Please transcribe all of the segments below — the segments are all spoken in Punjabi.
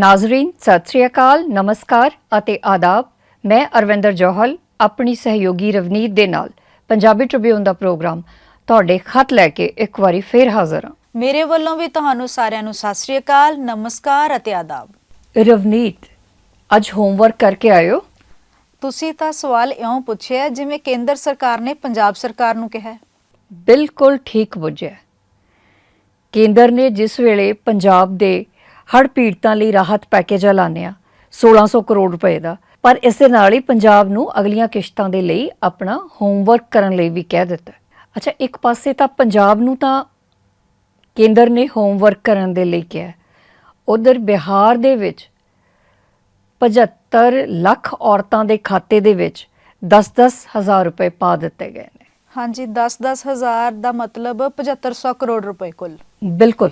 ਨਾਜ਼ਰੀਨ ਸਤਿ ਸ੍ਰੀ ਅਕਾਲ ਨਮਸਕਾਰ ਅਤੇ ਆਦਾਬ। ਮੈਂ ਅਰਵਿੰਦਰ ਜੋਹਲ ਆਪਣੀ ਸਹਿਯੋਗੀ ਰਵਨੀਤ ਦੇ ਨਾਲ ਪੰਜਾਬੀ ਟ੍ਰਿਬਿਊਨ ਦਾ ਪ੍ਰੋਗਰਾਮ ਤੁਹਾਡੇ ਖਤ ਲੈ ਕੇ ਇੱਕ ਵਾਰੀ ਫੇਰ ਹਾਜ਼ਰ ਹਾਂ। ਮੇਰੇ ਵੱਲੋਂ ਵੀ ਤੁਹਾਨੂੰ ਸਾਰਿਆਂ ਨੂੰ ਸਤਿ ਸ੍ਰੀ ਅਕਾਲ ਨਮਸਕਾਰ ਅਤੇ ਆਦਾਬ। ਰਵਨੀਤ ਅੱਜ ਹੋਮਵਰਕ ਕਰਕੇ ਆਇਓ। ਤੁਸੀਂ ਤਾਂ ਸਵਾਲ ਇਉਂ ਪੁੱਛਿਆ ਜਿਵੇਂ ਕੇਂਦਰ ਸਰਕਾਰ ਨੇ ਪੰਜਾਬ ਸਰਕਾਰ ਨੂੰ ਕਿਹਾ। ਬਿਲਕੁਲ ਠੀਕ ਬੁੱਝਿਆ। ਕੇਂਦਰ ਨੇ ਜਿਸ ਵੇਲੇ ਪੰਜਾਬ ਦੇ ਹੜ੍ਹ ਪੀੜਤਾਂ ਲਈ ਰਾਹਤ ਪੈਕੇਜ ਐਲਾਨਿਆ। 1600 ਕਰੋੜ ਰੁਪਏ ਦਾ। ਪਰ ਇਸ ਦੇ ਨਾਲ ਹੀ ਪੰਜਾਬ ਨੂੰ ਅਗਲੀਆਂ ਕਿਸ਼ਤਾਂ ਦੇ ਲਈ ਆਪਣਾ ਹੋਮਵਰਕ ਕਰਨ ਲਈ ਵੀ ਕਹਿ ਦਿੱਤਾ। ਅੱਛਾ ਇੱਕ ਪਾਸੇ ਤਾਂ ਪੰਜਾਬ ਨੂੰ ਤਾਂ ਕੇਂਦਰ ਨੇ ਹੋਮਵਰਕ ਕਰਨ ਦੇ ਲਈ ਕਿਹਾ। ਉਧਰ ਬਿਹਾਰ ਦੇ ਵਿੱਚ 75 ਲੱਖ ਔਰਤਾਂ ਦੇ ਖਾਤੇ ਦੇ ਵਿੱਚ 10-10 ਹਜ਼ਾਰ ਰੁਪਏ ਪਾ ਦਿੱਤੇ ਗਏ ਨੇ। ਹਾਂਜੀ 10-10 ਹਜ਼ਾਰ ਦਾ ਮਤਲਬ 7500 ਕਰੋੜ ਰੁਪਏ ਕੁੱਲ। ਬਿਲਕੁਲ।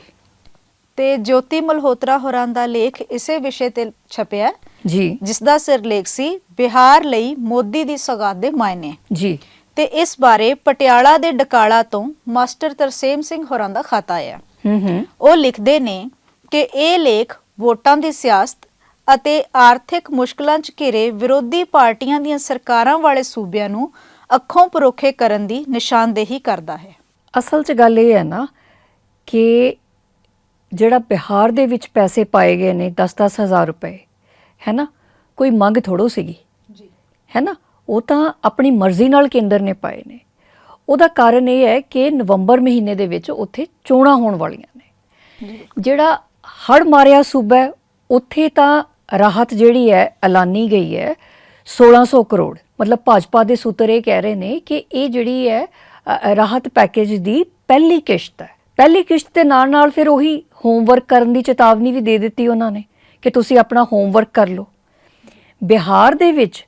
ਤੇ ਜੋਤੀ ਮਲਹੋਤਰਾ ਹੋਰਾਂ ਦਾ ਲੇਖ ਇਸੇ ਵਿਸ਼ੇ ਤੇ ਛਪਿਆ ਜੀ। ਜਿਸ ਦਾ ਸਿਰਲੇਖ ਸੀ ਬਿਹਾਰ ਲਈ ਮੋਦੀ ਦੀ ਸੌਗਾਤ ਦੇ ਮਾਇਨੇ। ਜੀ। ਤੇ ਇਸ ਬਾਰੇ ਪਟਿਆਲਾ ਦੇ ਡਕਾਲਾ ਤੋਂ ਮਾਸਟਰ ਤਰਸੇਮ ਸਿੰਘ ਹੋਰਾਂ ਦਾ ਖਾਤਾ ਆਇਆ ਹੂੰ ਹੂੰ। ਉਹ ਲਿਖਦੇ ਨੇ ਕਿ ਇਹ ਲੇਖ ਵੋਟਾਂ ਦੀ ਸਿਆਸਤ ਅਤੇ ਆਰਥਿਕ ਮੁਸ਼ਕਲਾਂ 'ਚ ਘਿਰੇ ਵਿਰੋਧੀ ਪਾਰਟੀਆਂ ਦੀਆਂ ਸਰਕਾਰਾਂ ਵਾਲੇ ਸੂਬਿਆਂ ਨੂੰ ਅੱਖੋਂ ਪਰੋਖੇ ਕਰਨ ਦੀ ਨਿਸ਼ਾਨਦੇਹੀ ਕਰਦਾ ਹੈ। ਅਸਲ 'ਚ ਗੱਲ ਇਹ ਹੈ ਨਾ ਕਿ ਜਿਹੜਾ ਬਿਹਾਰ ਦੇ ਵਿੱਚ ਪੈਸੇ ਪਾਏ ਗਏ ਨੇ 10-10 ਹਜ਼ਾਰ ਰੁਪਏ ਹੈ ਨਾ? ਕੋਈ ਮੰਗ ਥੋੜੋ ਸੀਗੀ। ਜੀ। ਹੈ ਨਾ? ਉਹ ਤਾਂ ਆਪਣੀ ਮਰਜ਼ੀ ਨਾਲ ਕੇਂਦਰ ਨੇ ਪਾਏ ਨੇ। ਉਹਦਾ ਕਾਰਨ ਇਹ ਹੈ ਕਿ ਨਵੰਬਰ ਮਹੀਨੇ ਦੇ ਵਿੱਚ ਉੱਥੇ ਚੋਣਾਂ ਹੋਣ ਵਾਲੀਆਂ ਨੇ। ਜਿਹੜਾ ਹੜ ਮਾਰਿਆ ਸੂਬਾ ਉੱਥੇ ਤਾਂ ਰਾਹਤ ਜਿਹੜੀ ਹੈ ਐਲਾਨੀ ਗਈ ਹੈ 1600 ਕਰੋੜ। ਮਤਲਬ ਭਾਜਪਾ ਦੇ ਸੂਤਰ ਇਹ ਕਹਿ ਰਹੇ ਨੇ ਕਿ ਇਹ ਜਿਹੜੀ ਹੈ ਰਾਹਤ ਪੈਕੇਜ ਦੀ ਪਹਿਲੀ ਕਿਸ਼ਤ ਹੈ। ਪਹਿਲੀ ਕਿਸ਼ਤ ਦੇ ਨਾਲ ਨਾਲ ਫਿਰ ਉਹੀ ਹੋਮਵਰਕ ਕਰਨ ਦੀ ਚੇਤਾਵਨੀ ਵੀ ਦੇ ਦਿੱਤੀ ਉਹਨਾਂ ਨੇ ਕਿ ਤੁਸੀਂ ਆਪਣਾ ਹੋਮਵਰਕ ਕਰ ਲਓ। ਬਿਹਾਰ ਦੇ ਵਿੱਚ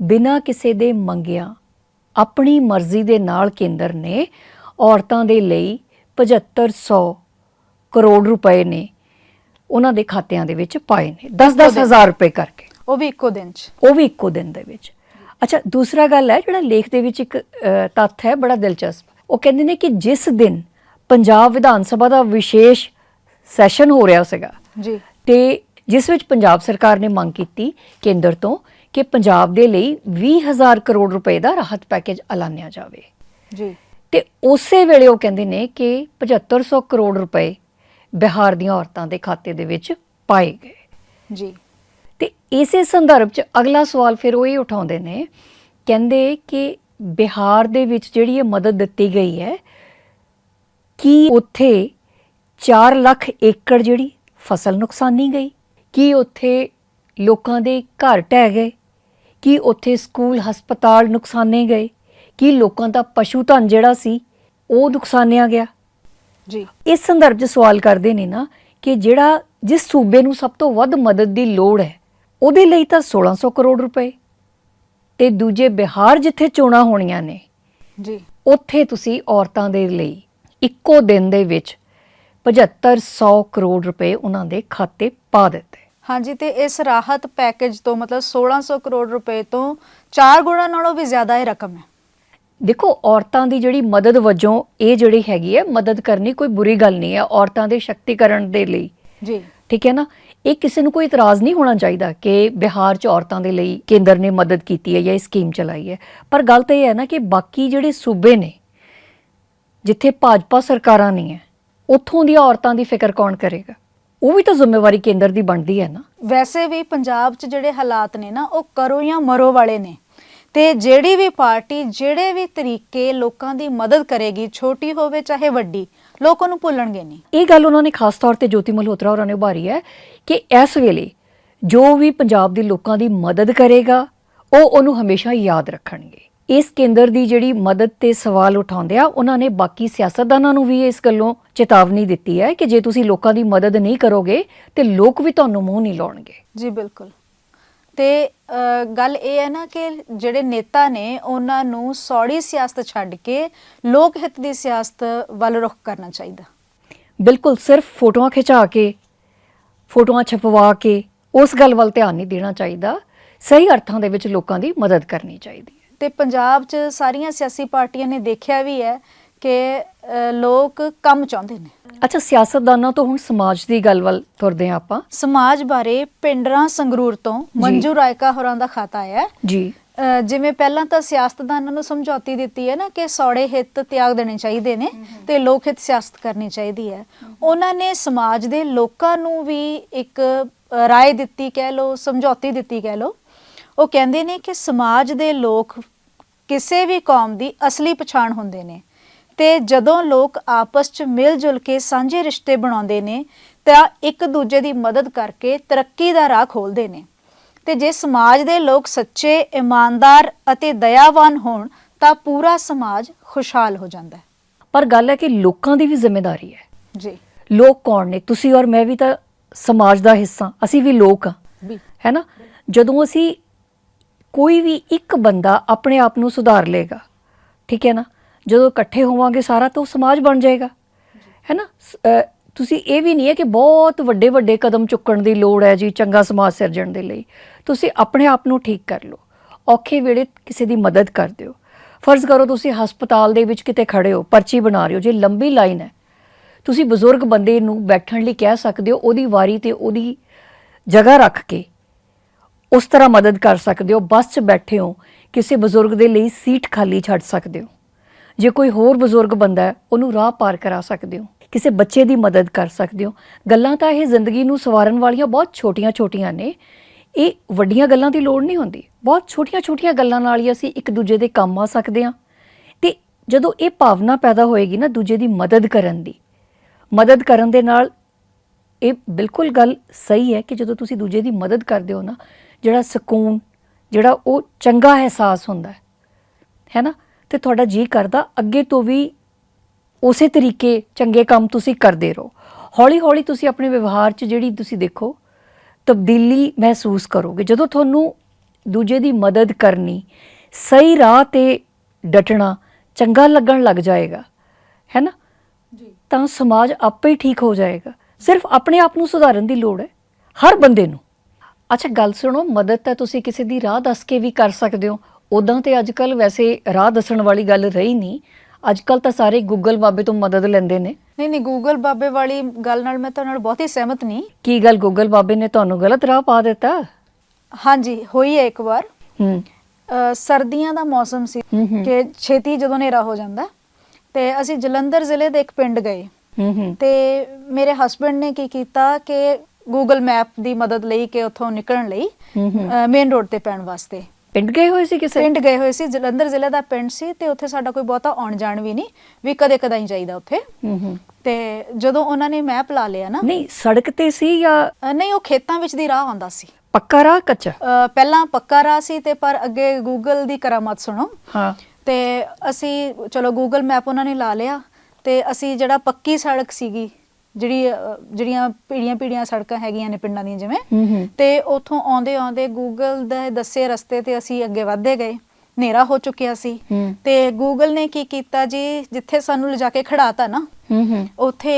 ਬਿਨਾਂ ਕਿਸੇ ਦੇ ਮੰਗਿਆ ਆਪਣੀ ਮਰਜ਼ੀ ਦੇ ਨਾਲ ਕੇਂਦਰ ਨੇ ਔਰਤਾਂ ਦੇ ਲਈ 7500 ਕਰੋੜ ਰੁਪਏ ਨੇ ਉਹਨਾਂ ਦੇ ਖਾਤਿਆਂ ਦੇ ਵਿੱਚ ਪਾਏ ਨੇ। 10-10 ਹਜ਼ਾਰ ਰੁਪਏ ਕਰਕੇ। ਉਹ ਵੀ ਇੱਕੋ ਦਿਨ 'ਚ। ਉਹ ਵੀ ਇੱਕੋ ਦਿਨ ਦੇ ਵਿੱਚ। ਅੱਛਾ ਦੂਸਰਾ ਗੱਲ ਹੈ ਜਿਹੜਾ ਲੇਖ ਦੇ ਵਿੱਚ ਇੱਕ ਤੱਥ ਹੈ ਬੜਾ ਦਿਲਚਸਪ। ਉਹ ਕਹਿੰਦੇ ਨੇ ਕਿ ਜਿਸ ਦਿਨ ਪੰਜਾਬ ਵਿਧਾਨ ਸਭਾ ਦਾ ਵਿਸ਼ੇਸ਼ ਸੈਸ਼ਨ ਹੋ ਰਿਹਾ ਸੀਗਾ। ਜੀ। ਤੇ ਜਿਸ ਵਿੱਚ ਪੰਜਾਬ ਸਰਕਾਰ ਨੇ ਮੰਗ ਕੀਤੀ ਕੇਂਦਰ ਤੋਂ ਕਿ ਪੰਜਾਬ ਦੇ ਲਈ 20000 ਕਰੋੜ ਰੁਪਏ ਦਾ ਰਾਹਤ ਪੈਕੇਜ ਐਲਾਨਿਆ ਜਾਵੇ। ਜੀ। ਤੇ ਉਸੇ ਵੇਲੇ ਉਹ ਕਹਿੰਦੇ ਨੇ ਕਿ 7500 ਕਰੋੜ ਰੁਪਏ ਬਿਹਾਰ ਦੀਆਂ ਔਰਤਾਂ ਦੇ ਖਾਤੇ ਦੇ ਵਿੱਚ ਪਾਏ ਗਏ। ਜੀ। ਤੇ ਇਸੇ ਸੰਦਰਭ 'ਚ ਅਗਲਾ ਸਵਾਲ ਫਿਰ ਉਹ ਇਹ ਉਠਾਉਂਦੇ ਨੇ ਕਹਿੰਦੇ ਕਿ ਬਿਹਾਰ ਦੇ ਵਿੱਚ ਜਿਹੜੀ ਇਹ ਮਦਦ ਦਿੱਤੀ ਗਈ ਹੈ ਕੀ ਉੱਥੇ 4 ਲੱਖ ਏਕੜ ਜਿਹੜੀ ਫਸਲ ਨੁਕਸਾਨੀ ਗਈ? ਕੀ ਉੱਥੇ ਲੋਕਾਂ ਦੇ ਘਰ ਢਹਿ ਗਏ? ਕੀ ਉੱਥੇ ਸਕੂਲ ਹਸਪਤਾਲ ਨੁਕਸਾਨੇ ਗਏ? ਕੀ ਲੋਕਾਂ ਦਾ ਪਸ਼ੂ ਧਨ ਜਿਹੜਾ ਸੀ ਉਹ ਨੁਕਸਾਨਿਆ ਗਿਆ? ਜੀ। ਇਸ ਸੰਦਰਭ 'ਚ ਸਵਾਲ ਕਰਦੇ ਨੇ ਨਾ ਕਿ ਜਿਹੜਾ ਜਿਸ ਸੂਬੇ ਨੂੰ ਸਭ ਤੋਂ ਵੱਧ ਮਦਦ ਦੀ ਲੋੜ ਹੈ ਉਹਦੇ ਲਈ ਤਾਂ 1600 ਕਰੋੜ ਰੁਪਏ। ਤੇ ਦੂਜੇ ਬਿਹਾਰ ਜਿੱਥੇ ਚੋਣਾਂ ਹੋਣੀਆਂ ਨੇ ਜੀ। ਉੱਥੇ ਤੁਸੀਂ ਔਰਤਾਂ ਦੇ ਲਈ ਇੱਕੋ ਦਿਨ ਦੇ ਵਿੱਚ 7500 ਕਰੋੜ ਰੁਪਏ ਉਹਨਾਂ ਦੇ ਖਾਤੇ ਪਾ ਦਿੱਤੇ। ਹਾਂਜੀ ਤੇ ਇਸ ਰਾਹਤ ਪੈਕੇਜ ਤੋਂ ਮਤਲਬ 1600 ਕਰੋੜ ਰੁਪਏ ਤੋਂ 4 ਗੁਣਾ ਨਾਲੋਂ ਵੀ ਜ਼ਿਆਦਾ ਇਹ ਰਕਮ ਹੈ। ਦੇਖੋ ਔਰਤਾਂ ਦੀ ਜਿਹੜੀ ਮਦਦ ਵਜੋਂ ਇਹ ਜਿਹੜੀ ਹੈਗੀ ਹੈ ਮਦਦ ਕਰਨੀ ਕੋਈ ਬੁਰੀ ਗੱਲ ਨਹੀਂ ਹੈ ਔਰਤਾਂ ਦੇ ਸ਼ਕਤੀਕਰਨ ਦੇ ਲਈ। ਜੀ। ਠੀਕ ਹੈ ਨਾ? ਇਹ ਕਿਸੇ ਨੂੰ ਕੋਈ ਇਤਰਾਜ਼ ਨਹੀਂ ਹੋਣਾ ਚਾਹੀਦਾ ਕਿ ਬਿਹਾਰ 'ਚ ਔਰਤਾਂ ਦੇ ਲਈ ਕੇਂਦਰ ਨੇ ਮਦਦ ਕੀਤੀ ਹੈ ਜਾਂ ਇਹ ਸਕੀਮ ਚਲਾਈ ਹੈ। ਪਰ ਗੱਲ ਤਾਂ ਇਹ ਹੈ ਨਾ ਕਿ ਬਾਕੀ ਜਿਹੜੇ ਸੂਬੇ ਨੇ ਜਿੱਥੇ ਭਾਜਪਾ ਸਰਕਾਰਾਂ ਨਹੀਂ ਹੈ ਉੱਥੋਂ ਦੀਆਂ ਔਰਤਾਂ ਦੀ ਫਿਕਰ ਕੌਣ ਕਰੇਗਾ? ਉਹ ਵੀ ਤਾਂ ਜ਼ਿੰਮੇਵਾਰੀ ਕੇਂਦਰ ਦੀ ਬਣਦੀ ਹੈ ਨਾ। ਵੈਸੇ ਵੀ ਪੰਜਾਬ 'ਚ ਜਿਹੜੇ ਹਾਲਾਤ ਨੇ ਨਾ ਉਹ ਕਰੋ ਜਾਂ ਮਰੋ ਵਾਲੇ ਨੇ। ਤੇ ਜਿਹੜੀ ਵੀ ਪਾਰਟੀ ਜਿਹੜੇ ਵੀ ਤਰੀਕੇ ਲੋਕਾਂ ਦੀ ਮਦਦ ਕਰੇਗੀ ਛੋਟੀ ਹੋਵੇ ਚਾਹੇ ਵੱਡੀ ਲੋਕ ਉਹਨੂੰ ਭੁੱਲਣਗੇ ਨਹੀਂ। ਇਹ ਗੱਲ ਉਹਨਾਂ ਨੇ ਖਾਸ ਤੌਰ ਤੇ ਜੋਤੀ ਮਲਹੋਤਰਾ ਹੋਰਾਂ ਨੇ ਉਭਾਰੀ ਹੈ ਕਿ ਇਸ ਵੇਲੇ ਜੋ ਵੀ ਪੰਜਾਬ ਦੇ ਲੋਕਾਂ ਦੀ ਮਦਦ ਕਰੇਗਾ ਉਹ ਉਹਨੂੰ ਹਮੇਸ਼ਾ ਯਾਦ ਰੱਖਣਗੇ। ਇਸ ਕੇਂਦਰ ਦੀ ਜਿਹੜੀ ਮਦਦ ਤੇ ਸਵਾਲ ਉਠਾਉਂਦੇ ਆ ਉਹਨਾਂ ਨੇ ਬਾਕੀ ਸਿਆਸਤਦਾਨਾਂ ਨੂੰ ਵੀ ਇਸ ਗੱਲੋਂ ਚੇਤਾਵਨੀ ਦਿੱਤੀ ਹੈ ਕਿ ਜੇ ਤੁਸੀਂ ਲੋਕਾਂ ਦੀ ਮਦਦ ਨਹੀਂ ਕਰੋਗੇ ਤੇ ਲੋਕ ਵੀ ਤੁਹਾਨੂੰ ਮੂੰਹ ਨਹੀਂ ਲਾਉਣਗੇ। ਜੀ ਬਿਲਕੁਲ। ਤੇ ਗੱਲ ਇਹ ਹੈ ਨਾ ਕਿ ਜਿਹੜੇ ਨੇਤਾ ਨੇ ਉਹਨਾਂ ਨੂੰ ਸੌੜੀ ਸਿਆਸਤ ਛੱਡ ਕੇ ਲੋਕ ਹਿੱਤ ਦੀ ਸਿਆਸਤ ਵੱਲ ਰੁਖ ਕਰਨਾ ਚਾਹੀਦਾ। ਬਿਲਕੁਲ ਸਿਰਫ ਫੋਟੋਆਂ ਖਿਚਾ ਕੇ ਫੋਟੋਆਂ ਛਪਵਾ ਕੇ ਉਸ ਗੱਲ ਵੱਲ ਧਿਆਨ ਨਹੀਂ ਦੇਣਾ ਚਾਹੀਦਾ। ਸਹੀ ਅਰਥਾਂ ਦੇ ਵਿੱਚ ਲੋਕਾਂ ਦੀ ਮਦਦ ਕਰਨੀ ਚਾਹੀਦੀ ਤੇ ਪੰਜਾਬ 'ਚ ਸਾਰੀਆਂ ਸਿਆਸੀ ਪਾਰਟੀਆਂ ਨੇ ਦੇਖਿਆ ਵੀ ਹੈ ਕਿ ਲੋਕ ਕੰਮ ਚਾਹੁੰਦੇ ਨੇ। ਅੱਛਾ ਸਿਆਸਤਦਾਨਾਂ ਤੋਂ ਹੁਣ ਸਮਾਜ ਦੀ ਗੱਲ ਵੱਲ ਤੁਰਦੇ ਹਾਂ ਆਪਾਂ। ਸਮਾਜ ਬਾਰੇ ਪਿੰਡਰਾਂ ਸੰਗਰੂਰ ਤੋਂ ਮੰਜੂ ਰਾਇਕਾ ਹੋਰਾਂ ਦਾ ਖਾਤਾ ਆਇਆ। ਜੀ। ਜਿਵੇਂ ਪਹਿਲਾਂ ਤਾਂ ਸਿਆਸਤਦਾਨਾਂ ਨੂੰ ਸਮਝੌਤੀ ਦਿੱਤੀ ਹੈ ਨਾ ਕਿ ਸੌੜੇ ਹਿੱਤ ਤਿਆਗ ਦੇਣੇ ਚਾਹੀਦੇ ਨੇ ਤੇ ਲੋਕ ਹਿੱਤ ਸਿਆਸਤ ਕਰਨੀ ਚਾਹੀਦੀ ਹੈ। ਉਹਨਾਂ ਨੇ ਸਮਾਜ ਦੇ ਲੋਕਾਂ ਨੂੰ ਵੀ ਇੱਕ ਰਾਏ ਦਿੱਤੀ ਕਹਿ ਲੋ ਸਮਝੌਤੀ ਦਿੱਤੀ ਕਹਿ ਲੋ ਉਹ ਕਹਿੰਦੇ ਨੇ ਕਿ ਸਮਾਜ ਦੇ ਲੋਕ ਕਿਸੇ ਵੀ ਕੌਮ ਦੀ ਅਸਲੀ ਪਛਾਣ ਹੁੰਦੇ ਨੇ ਤੇ ਜਦੋਂ ਲੋਕ ਆਪਸ 'ਚ ਮਿਲ ਜੁਲ ਕੇ ਸਾਂਝੇ ਰਿਸ਼ਤੇ ਬਣਾਉਂਦੇ ਨੇ ਤਾਂ ਇੱਕ ਦੂਜੇ ਦੀ ਮਦਦ ਕਰਕੇ ਤਰੱਕੀ ਦਾ ਰਾਹ ਖੋਲਦੇ ਨੇ। ਤੇ ਜੇ ਸਮਾਜ ਦੇ ਲੋਕ ਸੱਚੇ ਇਮਾਨਦਾਰ ਅਤੇ ਦਇਆਵਾਨ ਹੋਣ ਤਾਂ ਪੂਰਾ ਸਮਾਜ ਖੁਸ਼ਹਾਲ ਹੋ ਜਾਂਦਾ ਹੈ। ਪਰ ਗੱਲ ਹੈ ਕਿ ਲੋਕਾਂ ਦੀ ਵੀ ਜ਼ਿੰਮੇਵਾਰੀ ਹੈ। ਜੀ। ਲੋਕ ਕੌਣ ਨੇ? ਤੁਸੀਂ ਔਰ ਮੈਂ ਵੀ ਤਾਂ ਸਮਾਜ ਦਾ ਹਿੱਸਾ ਅਸੀਂ ਵੀ ਲੋਕ ਵੀ। ਹੈ ਨਾ? ਜਦੋਂ ਅਸੀਂ ਕੋਈ ਵੀ ਇੱਕ ਬੰਦਾ ਆਪਣੇ ਆਪ ਨੂੰ ਸੁਧਾਰ ਲੇਗਾ ਠੀਕ ਹੈ ਨਾ? ਜਦੋਂ ਇਕੱਠੇ ਹੋਵਾਂਗੇ ਸਾਰਾ ਤਾਂ ਉਹ ਸਮਾਜ ਬਣ ਜਾਏਗਾ। ਹੈ ਨਾ? ਤੁਸੀਂ ਇਹ ਵੀ ਨਹੀਂ ਹੈ ਕਿ ਬਹੁਤ ਵੱਡੇ ਵੱਡੇ ਕਦਮ ਚੁੱਕਣ ਦੀ ਲੋੜ ਹੈ ਜੀ ਚੰਗਾ ਸਮਾਜ ਸਿਰਜਣ ਦੇ ਲਈ। ਤੁਸੀਂ ਆਪਣੇ ਆਪ ਨੂੰ ਠੀਕ ਕਰ ਲਓ। ਔਖੇ ਵੇਲੇ ਕਿਸੇ ਦੀ ਮਦਦ ਕਰ ਦਿਓ। ਫਰਜ਼ ਕਰੋ ਤੁਸੀਂ ਹਸਪਤਾਲ ਦੇ ਵਿੱਚ ਕਿਤੇ ਖੜੇ ਹੋ, ਪਰਚੀ ਬਣਾ ਰਹੇ ਹੋ, ਜੇ ਲੰਬੀ ਲਾਈਨ ਹੈ। ਤੁਸੀਂ ਬਜ਼ੁਰਗ ਬੰਦੇ ਨੂੰ ਬੈਠਣ ਲਈ ਕਹਿ ਸਕਦੇ ਹੋ, ਉਹਦੀ ਵਾਰੀ ਤੇ ਉਹਦੀ ਜਗ੍ਹਾ ਰੱਖ ਕੇ ਉਸ ਤਰ੍ਹਾਂ ਮਦਦ ਕਰ ਸਕਦੇ ਹੋ, ਬੱਸ 'ਚ ਬੈਠੇ ਹੋ, ਕਿਸੇ ਬਜ਼ੁਰਗ ਦੇ ਲਈ ਸੀਟ ਖਾਲੀ ਛੱਡ ਸਕਦੇ ਹੋ। ਜੇ ਕੋਈ ਹੋਰ ਬਜ਼ੁਰਗ ਬੰਦਾ ਹੈ, ਉਹਨੂੰ ਰਾਹ ਪਾਰ ਕਰਾ ਸਕਦੇ ਹੋ। ਕਿਸੇ ਬੱਚੇ ਦੀ ਮਦਦ ਕਰ ਸਕਦੇ ਹੋ। ਗੱਲਾਂ ਤਾਂ ਇਹ ਜ਼ਿੰਦਗੀ ਨੂੰ ਸਵਾਰਨ ਵਾਲੀਆਂ ਬਹੁਤ ਛੋਟੀਆਂ-ਛੋਟੀਆਂ ਨੇ। ਇਹ ਵੱਡੀਆਂ ਗੱਲਾਂ ਦੀ ਲੋੜ ਨਹੀਂ ਹੁੰਦੀ। ਬਹੁਤ ਛੋਟੀਆਂ-ਛੋਟੀਆਂ ਗੱਲਾਂ ਨਾਲ ਹੀ ਅਸੀਂ ਇੱਕ ਦੂਜੇ ਦੇ ਕੰਮ ਆ ਸਕਦੇ ਹਾਂ। ਤੇ ਜਦੋਂ ਇਹ ਭਾਵਨਾ ਪੈਦਾ ਹੋਏਗੀ ਨਾ ਦੂਜੇ ਦੀ ਮਦਦ ਕਰਨ ਦੀ, ਮਦਦ ਕਰਨ ਦੇ ਨਾਲ ਇਹ ਬਿਲਕੁਲ ਗੱਲ ਸਹੀ ਹੈ ਕਿ ਜਦੋਂ ਤੁਸੀਂ ਦੂਜੇ ਦੀ ਮਦਦ ਕਰਦੇ ਹੋ ਨਾ ਜਿਹੜਾ ਸਕੂਨ ਜਿਹੜਾ ਉਹ ਚੰਗਾ ਅਹਿਸਾਸ ਹੁੰਦਾ ਹੈ ਹੈ ਨਾ ਤੇ ਤੁਹਾਡਾ ਜੀ ਕਰਦਾ ਅੱਗੇ ਤੋਂ ਵੀ ਉਸੇ ਤਰੀਕੇ ਚੰਗੇ ਕੰਮ ਤੁਸੀਂ ਕਰਦੇ ਰਹੋ। ਹੌਲੀ ਹੌਲੀ ਤੁਸੀਂ ਆਪਣੇ ਵਿਵਹਾਰ 'ਚ ਜਿਹੜੀ ਤੁਸੀਂ ਦੇਖੋ ਤਬਦੀਲੀ ਮਹਿਸੂਸ ਕਰੋਗੇ। ਜਦੋਂ ਤੁਹਾਨੂੰ ਦੂਜੇ ਦੀ ਮਦਦ ਕਰਨੀ ਸਹੀ ਰਾਹ ਤੇ ਡਟਣਾ ਚੰਗਾ ਲੱਗਣ ਲੱਗ ਜਾਏਗਾ ਹੈ ਨਾ ਤਾਂ ਸਮਾਜ ਆਪੇ ਹੀ ਠੀਕ ਹੋ ਜਾਏਗਾ। ਸਿਰਫ ਆਪਣੇ ਆਪ ਨੂੰ ਸੁਧਾਰਨ ਦੀ ਲੋੜ ਹੈ ਹਰ ਬੰਦੇ ਨੂੰ। ਅੱਛਾ ਗੱਲ ਸੁਣੋ ਮਦਦ ਤਾਂ ਤੁਸੀਂ ਕਿਸੇ ਦੀ ਰਾਹ ਦੱਸ ਕੇ ਵੀ ਕਰ ਸਕਦੇ ਹੋ। ਉਦਾਂ ਤੇ ਅੱਜਕੱਲ ਵੈਸੇ ਰਾਹ ਦੱਸਣ ਵਾਲੀ ਗੱਲ ਰਹੀ ਨਹੀਂ। ਅੱਜਕੱਲ ਤਾਂ ਸਾਰੇ ਗੂਗਲ ਬਾਬੇ ਤੋਂ ਮਦਦ ਲੈਂਦੇ ਨੇ। ਨਹੀਂ ਨਹੀਂ ਗੂਗਲ ਬਾਬੇ ਵਾਲੀ ਗੱਲ ਨਾਲ ਮੈਂ ਤੁਹਾਡੇ ਨਾਲ ਬਹੁਤੀ ਸਹਿਮਤ ਨਹੀਂ। ਕੀ ਗੱਲ ਗੂਗਲ ਬਾਬੇ ਨੇ ਤੁਹਾਨੂੰ ਗਲਤ ਰਾਹ ਪਾ ਦਿੱਤਾ? ਹਾਂਜੀ ਹੋਈ ਹੈ ਇੱਕ ਵਾਰ। ਹੂੰ। ਅ, ਸਰਦੀਆਂ ਦਾ ਮੌਸਮ ਸੀ ਹੂੰ ਹੂੰ। ਕਿ ਛੇਤੀ ਜਦੋਂ ਹਨੇਰਾ ਹੋ ਜਾਂਦਾ ਤੇ ਅਸੀਂ ਜਲੰਧਰ ਜ਼ਿਲ੍ਹੇ ਦੇ ਇੱਕ ਪਿੰਡ ਗਏ। ਹੂੰ ਹੂੰ। ਤੇ ਮੇਰੇ ਹਸਬੰਡ ਨੇ ਕੀ ਕੀਤਾ ਕਿ ਗੂਗਲ ਮੈਪ ਦੀ ਮਦਦ ਲਈ ਕਿ ਉੱਥੋਂ ਨਿਕਲਣ ਲਈ ਹੂੰ ਹੂੰ। ਮੇਨ ਰੋਡ ਤੇ ਪੈਣ ਵਾਸਤੇ। ਪਿੰਡ ਗਏ ਹੋਏ ਸੀ ਕਿਸੇ? ਪਿੰਡ ਗਏ ਹੋਏ ਸੀ ਜਲੰਧਰ ਜ਼ਿਲ੍ਹੇ ਦਾ ਪਿੰਡ ਸੀ ਤੇ ਉੱਥੇ ਸਾਡਾ ਕੋਈ ਬਹੁਤਾ ਆਉਣ ਜਾਣ ਵੀ ਨਹੀਂ ਵੀ ਕਦੇ ਕਦਾਈ ਜਾਈਦਾ ਉੱਥੇ। ਹੂੰ ਹੂੰ। ਤੇ ਜਦੋਂ ਉਹਨਾਂ ਨੇ ਮੈਪ ਲਾ ਲਿਆ ਨਾ ਨਹੀਂ ਸੜਕ ਤੇ ਸੀ ਜਾਂ? ਨਹੀਂ ਉਹ ਖੇਤਾਂ ਵਿੱਚ ਦੀ ਰਾਹ ਆਉਂਦਾ ਸੀ। ਪੱਕਾ ਰਾਹ ਕੱਚਾ? ਪਹਿਲਾਂ ਪੱਕਾ ਰਾਹ ਸੀ ਤੇ ਪਰ ਅੱਗੇ ਗੂਗਲ ਦੀ ਕਰਾਮਾਤ ਸੁਣੋ। ਹਾਂ। ਤੇ ਅਸੀਂ ਚਲੋ ਗੂਗਲ ਮੈਪ ਉਹਨਾਂ ਨੇ ਲਾ ਲਿਆ ਤੇ ਅਸੀਂ ਜਿਹੜਾ ਪੱਕੀ ਸੜਕ ਸੀਗੀ ਜਿਹੜੀ ਅ, ਜਿਹੜੀਆਂ ਪੀੜੀਆਂ ਪੀੜੀਆਂ ਸੜਕਾਂ ਹੈਗੀਆਂ ਨੇ ਪਿੰਡਾਂ ਦੀਆਂ ਜਿਵੇਂ ਤੇ ਉਥੋਂ ਆਉਂਦੇ ਆਉਂਦੇ ਗੂਗਲ ਦੇ ਦੱਸੇ ਰਸਤੇ ਤੇ ਅਸੀਂ ਅੱਗੇ ਵਧਦੇ ਗਏ। ਹਨੇਰਾ ਹੋ ਚੁੱਕਿਆ ਸੀ। ਹੂੰ। ਤੇ ਗੂਗਲ ਨੇ ਕੀ ਕੀਤਾ ਜੀ? ਜਿੱਥੇ ਸਾਨੂੰ ਲਿਜਾ ਕੇ ਖੜਾਤਾ ਨਾ ਹੂੰ ਹੂੰ। ਉਥੇ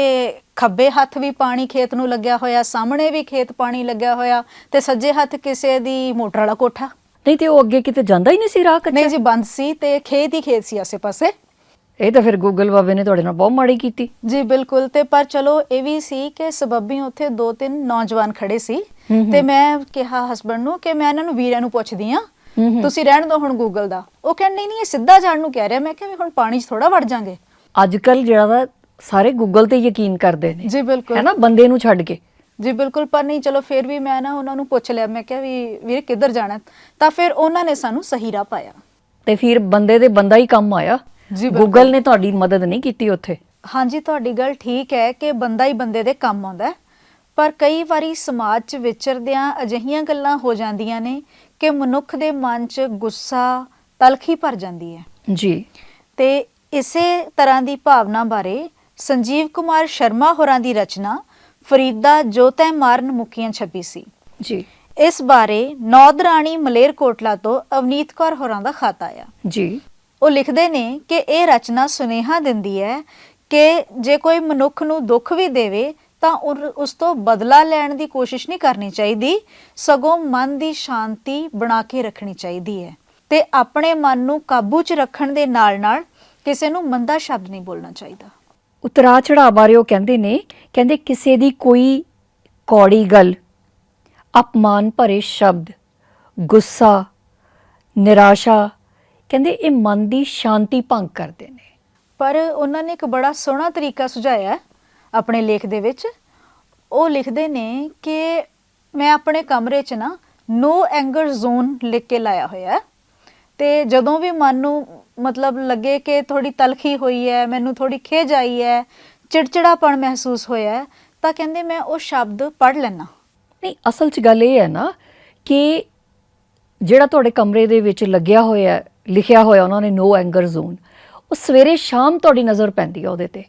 ਖੱਬੇ ਹੱਥ ਵੀ ਪਾਣੀ ਖੇਤ ਨੂੰ ਲੱਗਿਆ ਹੋਇਆ ਸਾਹਮਣੇ ਵੀ ਖੇਤ ਪਾਣੀ ਲੱਗਿਆ ਹੋਇਆ ਤੇ ਸੱਜੇ ਹੱਥ ਕਿਸੇ ਦੀ ਮੋਟਰ ਵਾਲਾ ਕੋਠਾ। ਨਹੀਂ ਤੇ ਉਹ ਅੱਗੇ ਕਿਤੇ ਜਾਂਦਾ ਹੀ ਨਹੀਂ ਸੀ ਰਾਹ ਕੱਚਾ? ਨਹੀਂ ਜੀ ਬੰਦ ਸੀ ਤੇ ਖੇਤ ਹੀ ਖੇਤ ਸੀ ਆਸੇ-ਪਾਸੇ। ਇਹ ਤਾਂ ਫਿਰ ਗੂਗਲ ਬਾਬੇ ਨੇ ਤੁਹਾਡੇ ਨਾਲ ਬਹੁਤ ਮਾੜੀ ਕੀਤੀ। ਜੀ ਬਿਲਕੁਲ। ਤੇ ਪਰ ਚਲੋ ਇਹ ਵੀ ਸੀ ਕਿ ਸਬੱਬੀ ਉੱਥੇ ਦੋ ਤਿੰਨ ਨੌਜਵਾਨ ਖੜੇ ਸੀ। ਤੇ ਮੈਂ ਕਿਹਾ ਹਸਬੰਡ ਨੂੰ ਕਿ ਮੈਂ ਇਹਨਾਂ ਨੂੰ ਵੀਰਿਆਂ ਨੂੰ ਪੁੱਛਦੀ ਆ। ਤੁਸੀਂ ਰਹਿਣ ਦਿਓ ਹੁਣ ਗੂਗਲ ਦਾ। ਉਹ ਕਹਿੰਦੇ ਨਹੀਂ ਨਹੀਂ ਇਹ ਸਿੱਧਾ ਜਾਣ ਨੂੰ ਕਹਿ ਰਿਹਾ। ਮੈਂ ਕਿਹਾ ਵੀ ਹੁਣ ਪਾਣੀ 'ਚ ਥੋੜਾ ਵੜ ਜਾਾਂਗੇ। ਅੱਜ ਕੱਲ ਜਿਹੜਾ ਵਾ ਸਾਰੇ ਗੂਗਲ ਤੇ ਯਕੀਨ ਕਰਦੇ ਨੇ। ਜੀ ਬਿਲਕੁਲ। ਹੈ ਨਾ ਬੰਦੇ ਨੂੰ ਛੱਡ ਕੇ। ਜੀ ਬਿਲਕੁਲ। ਪਰ ਨਹੀਂ ਚਲੋ ਫਿਰ ਵੀ ਮੈਂ ਨਾ ਉਹਨਾਂ ਨੂੰ ਪੁੱਛ ਲਿਆ। ਮੈਂ ਕਿਹਾ ਵੀ ਵੀਰ ਕਿੱਧਰ ਜਾਣਾ? ਤਾਂ ਫਿਰ ਉਹਨਾਂ ਨੇ ਸਾਨੂੰ ਸਹੀ ਰਾਹ ਪਾਇਆ। ਤੇ ਫਿਰ ਬੰਦੇ ਦੇ ਬੰਦਾ ਹੀ ਕੰਮ ਆਇਆ। ਜੀ ਬਿਲਕੁਲ। ਗੂਗਲ ਨੇ ਤੁਹਾਡੀ ਮਦਦ ਨਹੀਂ ਕੀਤੀ ਉੱਥੇ? ਹਾਂਜੀ ਤੁਹਾਡੀ ਗੱਲ ਠੀਕ ਹੈ ਕਿ ਬੰਦਾ ਹੀ ਬੰਦੇ ਦੇ ਕੰਮ ਆਉਂਦਾ ਹੈ। ਪਰ ਕਈ ਵਾਰੀ ਸਮਾਜ 'ਚ ਵਿਚਰਦਿਆਂ ਅਜਿਹੀਆਂ ਗੱਲਾਂ ਹੋ ਜਾਂਦੀਆਂ ਨੇ ਕਿ ਮਨੁੱਖ ਦੇ ਮਨ 'ਚ ਗੁੱਸਾ ਤਲਖੀ ਭਰ ਜਾਂਦੀ ਹੈ। ਜੀ। ਤੇ ਇਸੇ ਤਰ੍ਹਾਂ ਦੀ ਭਾਵਨਾ ਬਾਰੇ ਸੰਜੀਵ ਕੁਮਾਰ ਸ਼ਰਮਾ ਹੋਰਾਂ ਦੀ ਰਚਨਾ ਫਰੀਦਾ ਜੋ ਤੈ ਮਾਰਨ ਮੁਕੀਆਂ ਛਪੀ ਸੀ। ਜੀ। ਇਸ ਬਾਰੇ ਨੌਦਰਾਣੀ ਮਲੇਰਕੋਟਲਾ ਤੋਂ ਅਵਨੀਤ ਕੌਰ ਹੋਰਾਂ ਦਾ ਖਾਤਾ ਆਇਆ ਜੀ। ਉਹ ਲਿਖਦੇ ਨੇ ਕਿ ਇਹ ਰਚਨਾ ਸੁਨੇਹਾ ਦਿੰਦੀ ਹੈ ਕਿ ਜੇ ਕੋਈ ਮਨੁੱਖ ਨੂੰ ਦੁੱਖ ਵੀ ਦੇਵੇ ਤਾਂ ਉਸ ਤੋਂ ਬਦਲਾ ਲੈਣ ਦੀ ਕੋਸ਼ਿਸ਼ ਨਹੀਂ ਕਰਨੀ ਚਾਹੀਦੀ, ਸਗੋਂ ਮਨ ਦੀ ਸ਼ਾਂਤੀ ਬਣਾ ਕੇ ਰੱਖਣੀ ਚਾਹੀਦੀ ਹੈ। ਤੇ ਆਪਣੇ ਮਨ ਨੂੰ ਕਾਬੂ 'ਚ ਰੱਖਣ ਦੇ ਨਾਲ-ਨਾਲ ਕਿਸੇ ਨੂੰ ਮੰਦਾ ਸ਼ਬਦ ਨਹੀਂ ਬੋਲਣਾ ਚਾਹੀਦਾ। ਉਤਰਾ ਚੜਾਅ ਬਾਰੇ ਉਹ ਕਹਿੰਦੇ ਨੇ, ਕਹਿੰਦੇ ਕਿਸੇ ਦੀ ਕੋਈ ਕੌੜੀ ਗੱਲ, ਅਪਮਾਨ ਭਰੇ ਸ਼ਬਦ, ਗੁੱਸਾ, ਨਿਰਾਸ਼ਾ ਕਹਿੰਦੇ ਇਹ ਮਨ ਦੀ ਸ਼ਾਂਤੀ ਭੰਗ ਕਰਦੇ ਨੇ। ਪਰ ਉਹਨਾਂ ਨੇ ਇੱਕ ਬੜਾ ਸੋਹਣਾ ਤਰੀਕਾ ਸੁਝਾਇਆ ਆਪਣੇ ਲੇਖ ਦੇ ਵਿੱਚ। ਉਹ ਲਿਖਦੇ ਨੇ ਕਿ ਮੈਂ ਆਪਣੇ ਕਮਰੇ 'ਚ ਨਾ ਨੋ ਐਂਗਰ ਜ਼ੋਨ ਲਿਖ ਕੇ ਲਾਇਆ ਹੋਇਆ ਤੇ ਜਦੋਂ ਵੀ ਮਨ ਨੂੰ ਮਤਲਬ ਲੱਗੇ ਕਿ ਥੋੜੀ ਤਲਖੀ ਹੋਈ ਹੈ ਮੈਨੂੰ ਥੋੜੀ ਖਿਝ ਆਈ ਹੈ ਚਿੜਚਿੜਾਪਣ ਮਹਿਸੂਸ ਹੋਇਆ ਤਾਂ ਕਹਿੰਦੇ ਮੈਂ ਉਹ ਸ਼ਬਦ ਪੜ੍ਹ ਲੈਣਾ ਨਹੀਂ ਅਸਲ 'ਚ ਗੱਲ ਇਹ ਹੈ ਨਾ ਕਿ ਜਿਹੜਾ ਤੁਹਾਡੇ ਕਮਰੇ ਦੇ ਵਿੱਚ ਲੱਗਿਆ ਹੋਇਆ ਹੈ, ਲਿਖਿਆ ਹੋਇਆ ਉਹਨਾਂ ਨੇ ਨੋ ਐਂਗਰ ਜ਼ੋਨ ਉਹ ਸਵੇਰੇ ਸ਼ਾਮ ਤੁਹਾਡੀ ਨਜ਼ਰ ਪੈਂਦੀ ਆ ਉਹਦੇ ਤੇ।